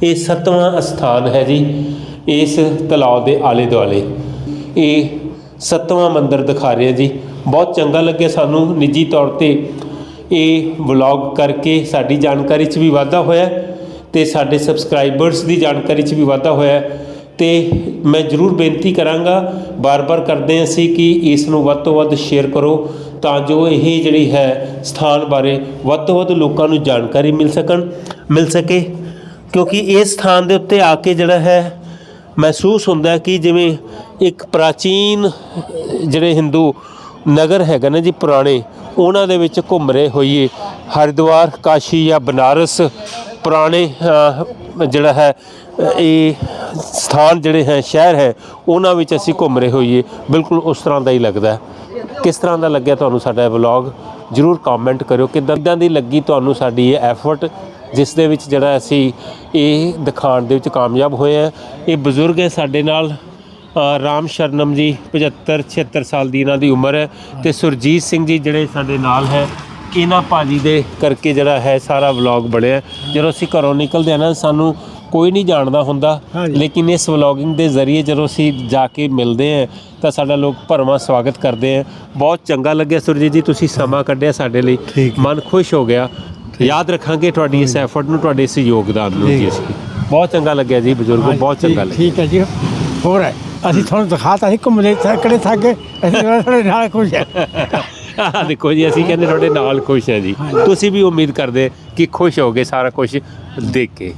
Speaker 1: ਇਹ ਸੱਤਵਾਂ ਅਸਥਾਨ ਹੈ ਜੀ, ਇਸ ਤਲਾਅ ਦੇ ਆਲੇ ਦੁਆਲੇ ਇਹ ਸੱਤਵਾਂ ਮੰਦਿਰ ਦਿਖਾ ਰਹੇ ਜੀ। ਬਹੁਤ ਚੰਗਾ ਲੱਗਿਆ ਸਾਨੂੰ ਨਿੱਜੀ ਤੌਰ ਤੇ ਇਹ ਵਲੌਗ ਕਰਕੇ। ਸਾਡੀ ਜਾਣਕਾਰੀ 'ਚ ਵੀ ਵਾਧਾ ਹੋਇਆ ਹੈ ਤੇ ਸਾਡੇ ਸਬਸਕ੍ਰਾਈਬਰਸ ਦੀ ਜਾਣਕਾਰੀ 'ਚ ਵੀ ਵਾਧਾ ਹੋਇਆ ਹੈ ਮੈਂ ਜ਼ਰੂਰ ਬੇਨਤੀ ਕਰਾਂਗਾ ਵਾਰ ਵਾਰ ਕਰਦੇ ਹਾਂ ਅਸੀਂ ਕਿ ਇਸ ਨੂੰ ਵੱਧ ਤੋਂ ਵੱਧ ਸ਼ੇਅਰ ਕਰੋ ਤਾਂ ਜੋ ਇਹ ਜਿਹੜੀ ਹੈ ਸਥਾਨ ਬਾਰੇ ਵੱਧ ਤੋਂ ਵੱਧ ਲੋਕਾਂ ਨੂੰ ਜਾਣਕਾਰੀ ਮਿਲ ਸਕਣ, ਮਿਲ ਸਕੇ। ਕਿਉਂਕਿ ਇਸ ਸਥਾਨ ਦੇ ਉੱਤੇ ਆ ਕੇ ਜਿਹੜਾ ਹੈ ਮਹਿਸੂਸ ਹੁੰਦਾ ਕਿ ਜਿਵੇਂ ਇੱਕ ਪ੍ਰਾਚੀਨ ਜਿਹੜੇ ਹਿੰਦੂ ਨਗਰ ਹੈਗੇ ਨੇ ਜੀ ਪੁਰਾਣੇ, ਉਹਨਾਂ ਦੇ ਵਿੱਚ ਘੁੰਮ ਰਹੇ ਹੋਈਏ। ਹਰਿਦੁਆਰ, ਕਾਸ਼ੀ ਜਾਂ ਬਨਾਰਸ ਪੁਰਾਣੇ ਜਿਹੜਾ ਹੈ ਇਹ ਸਥਾਨ ਜਿਹੜੇ ਹੈ, ਸ਼ਹਿਰ ਹੈ, ਉਹਨਾਂ ਵਿੱਚ ਅਸੀਂ ਘੁੰਮ ਰਹੇ ਹੋਈਏ। ਬਿਲਕੁਲ ਉਸ ਤਰ੍ਹਾਂ ਦਾ ਹੀ ਲੱਗਦਾ ਕਿਸ ਤਰ੍ਹਾਂ ਦਾ ਲੱਗਿਆ ਤੁਹਾਨੂੰ ਸਾਡਾ ਇਹ ਵਲੌਗ ਜਰੂਰ ਕਮੈਂਟ ਕਰਿਓ ਕਿੱਦਾਂ ਕਿੱਦਾਂ ਦੀ ਲੱਗੀ ਤੁਹਾਨੂੰ ਸਾਡੀ ਇਹ ਐਫਰਟ ਜਿਸ ਦੇ ਵਿੱਚ ਜਿਹੜਾ ਅਸੀਂ ਇਹ ਦਿਖਾਉਣ ਦੇ ਵਿੱਚ ਕਾਮਯਾਬ ਹੋਏ ਆ ਇਹ ਬਜ਼ੁਰਗ ਹੈ ਸਾਡੇ ਨਾਲ। ਰਾਮ ਸ਼ਰਨਮ ਜੀ 75 76 ਸਾਲ ਦੀ ਇਹਨਾਂ ਦੀ ਉਮਰ ਹੈ ਤੇ ਸੁਰਜੀਤ ਸਿੰਘ ਜੀ ਜਿਹੜੇ ਸਾਡੇ ਨਾਲ ਹੈ ਇਹਨਾਂ ਭਾਜੀ ਦੇ ਕਰਕੇ ਜਿਹੜਾ ਹੈ ਸਾਰਾ ਵਲੌਗ ਬਣਿਆ ਜਦੋਂ ਅਸੀਂ ਘਰੋਂ ਨਿਕਲਦੇ ਆ ਨਾ ਸਾਨੂੰ ਕੋਈ ਨਹੀਂ ਜਾਣਦਾ ਹੁੰਦਾ ਲੇਕਿਨ ਇਸ ਵਲੌਗਿੰਗ ਦੇ ਜ਼ਰੀਏ ਜਦੋਂ ਅਸੀਂ ਜਾ ਕੇ ਮਿਲਦੇ ਆ ਤਾਂ ਸਾਡਾ ਲੋਕ ਭਰਵਾਂ ਸਵਾਗਤ ਕਰਦੇ ਆ ਬਹੁਤ ਚੰਗਾ ਲੱਗਿਆ ਸੁਰਜੀਤ ਜੀ ਤੁਸੀਂ ਸਮਾਂ ਕੱਢਿਆ ਸਾਡੇ ਲਈ। ਮਨ ਖੁਸ਼ ਹੋ ਗਿਆ। ਯਾਦ ਰੱਖਾਂਗੇ ਤੁਹਾਡੀ ਇਸ ਐਫਰਟ ਨੂੰ ਤੁਹਾਡੇ ਇਸ ਯੋਗਦਾਨ ਨੂੰ ਜੀ ਬਹੁਤ ਚੰਗਾ ਲੱਗਿਆ ਜੀ ਬਜ਼ੁਰਗੋ ਬਹੁਤ ਚੰਗਾ ਲੱਗਿਆ।
Speaker 2: ਠੀਕ ਹੈ ਜੀ। ਹੋਰ ਹੈ? ਅਸੀਂ ਤੁਹਾਨੂੰ ਦਿਖਾਤਾ ਸੀ ਘੁੰਮਦੇ ਥੱਕੜੇ ਥੱਕ ਗਏ ਅਸੀਂ ਤੁਹਾਡੇ ਨਾਲ ਖੁਸ਼ ਹੈ।
Speaker 1: ਆਹ ਦੇਖੋ ਜੀ ਅਸੀਂ ਕਹਿੰਦੇ ਤੁਹਾਡੇ ਨਾਲ ਖੁਸ਼ ਹੈ ਜੀ। ਤੁਸੀਂ ਵੀ ਉਮੀਦ ਕਰਦੇ ਕਿ ਖੁਸ਼ ਹੋਗੇ ਸਾਰਾ ਕੁਝ ਦੇਖ ਕੇ।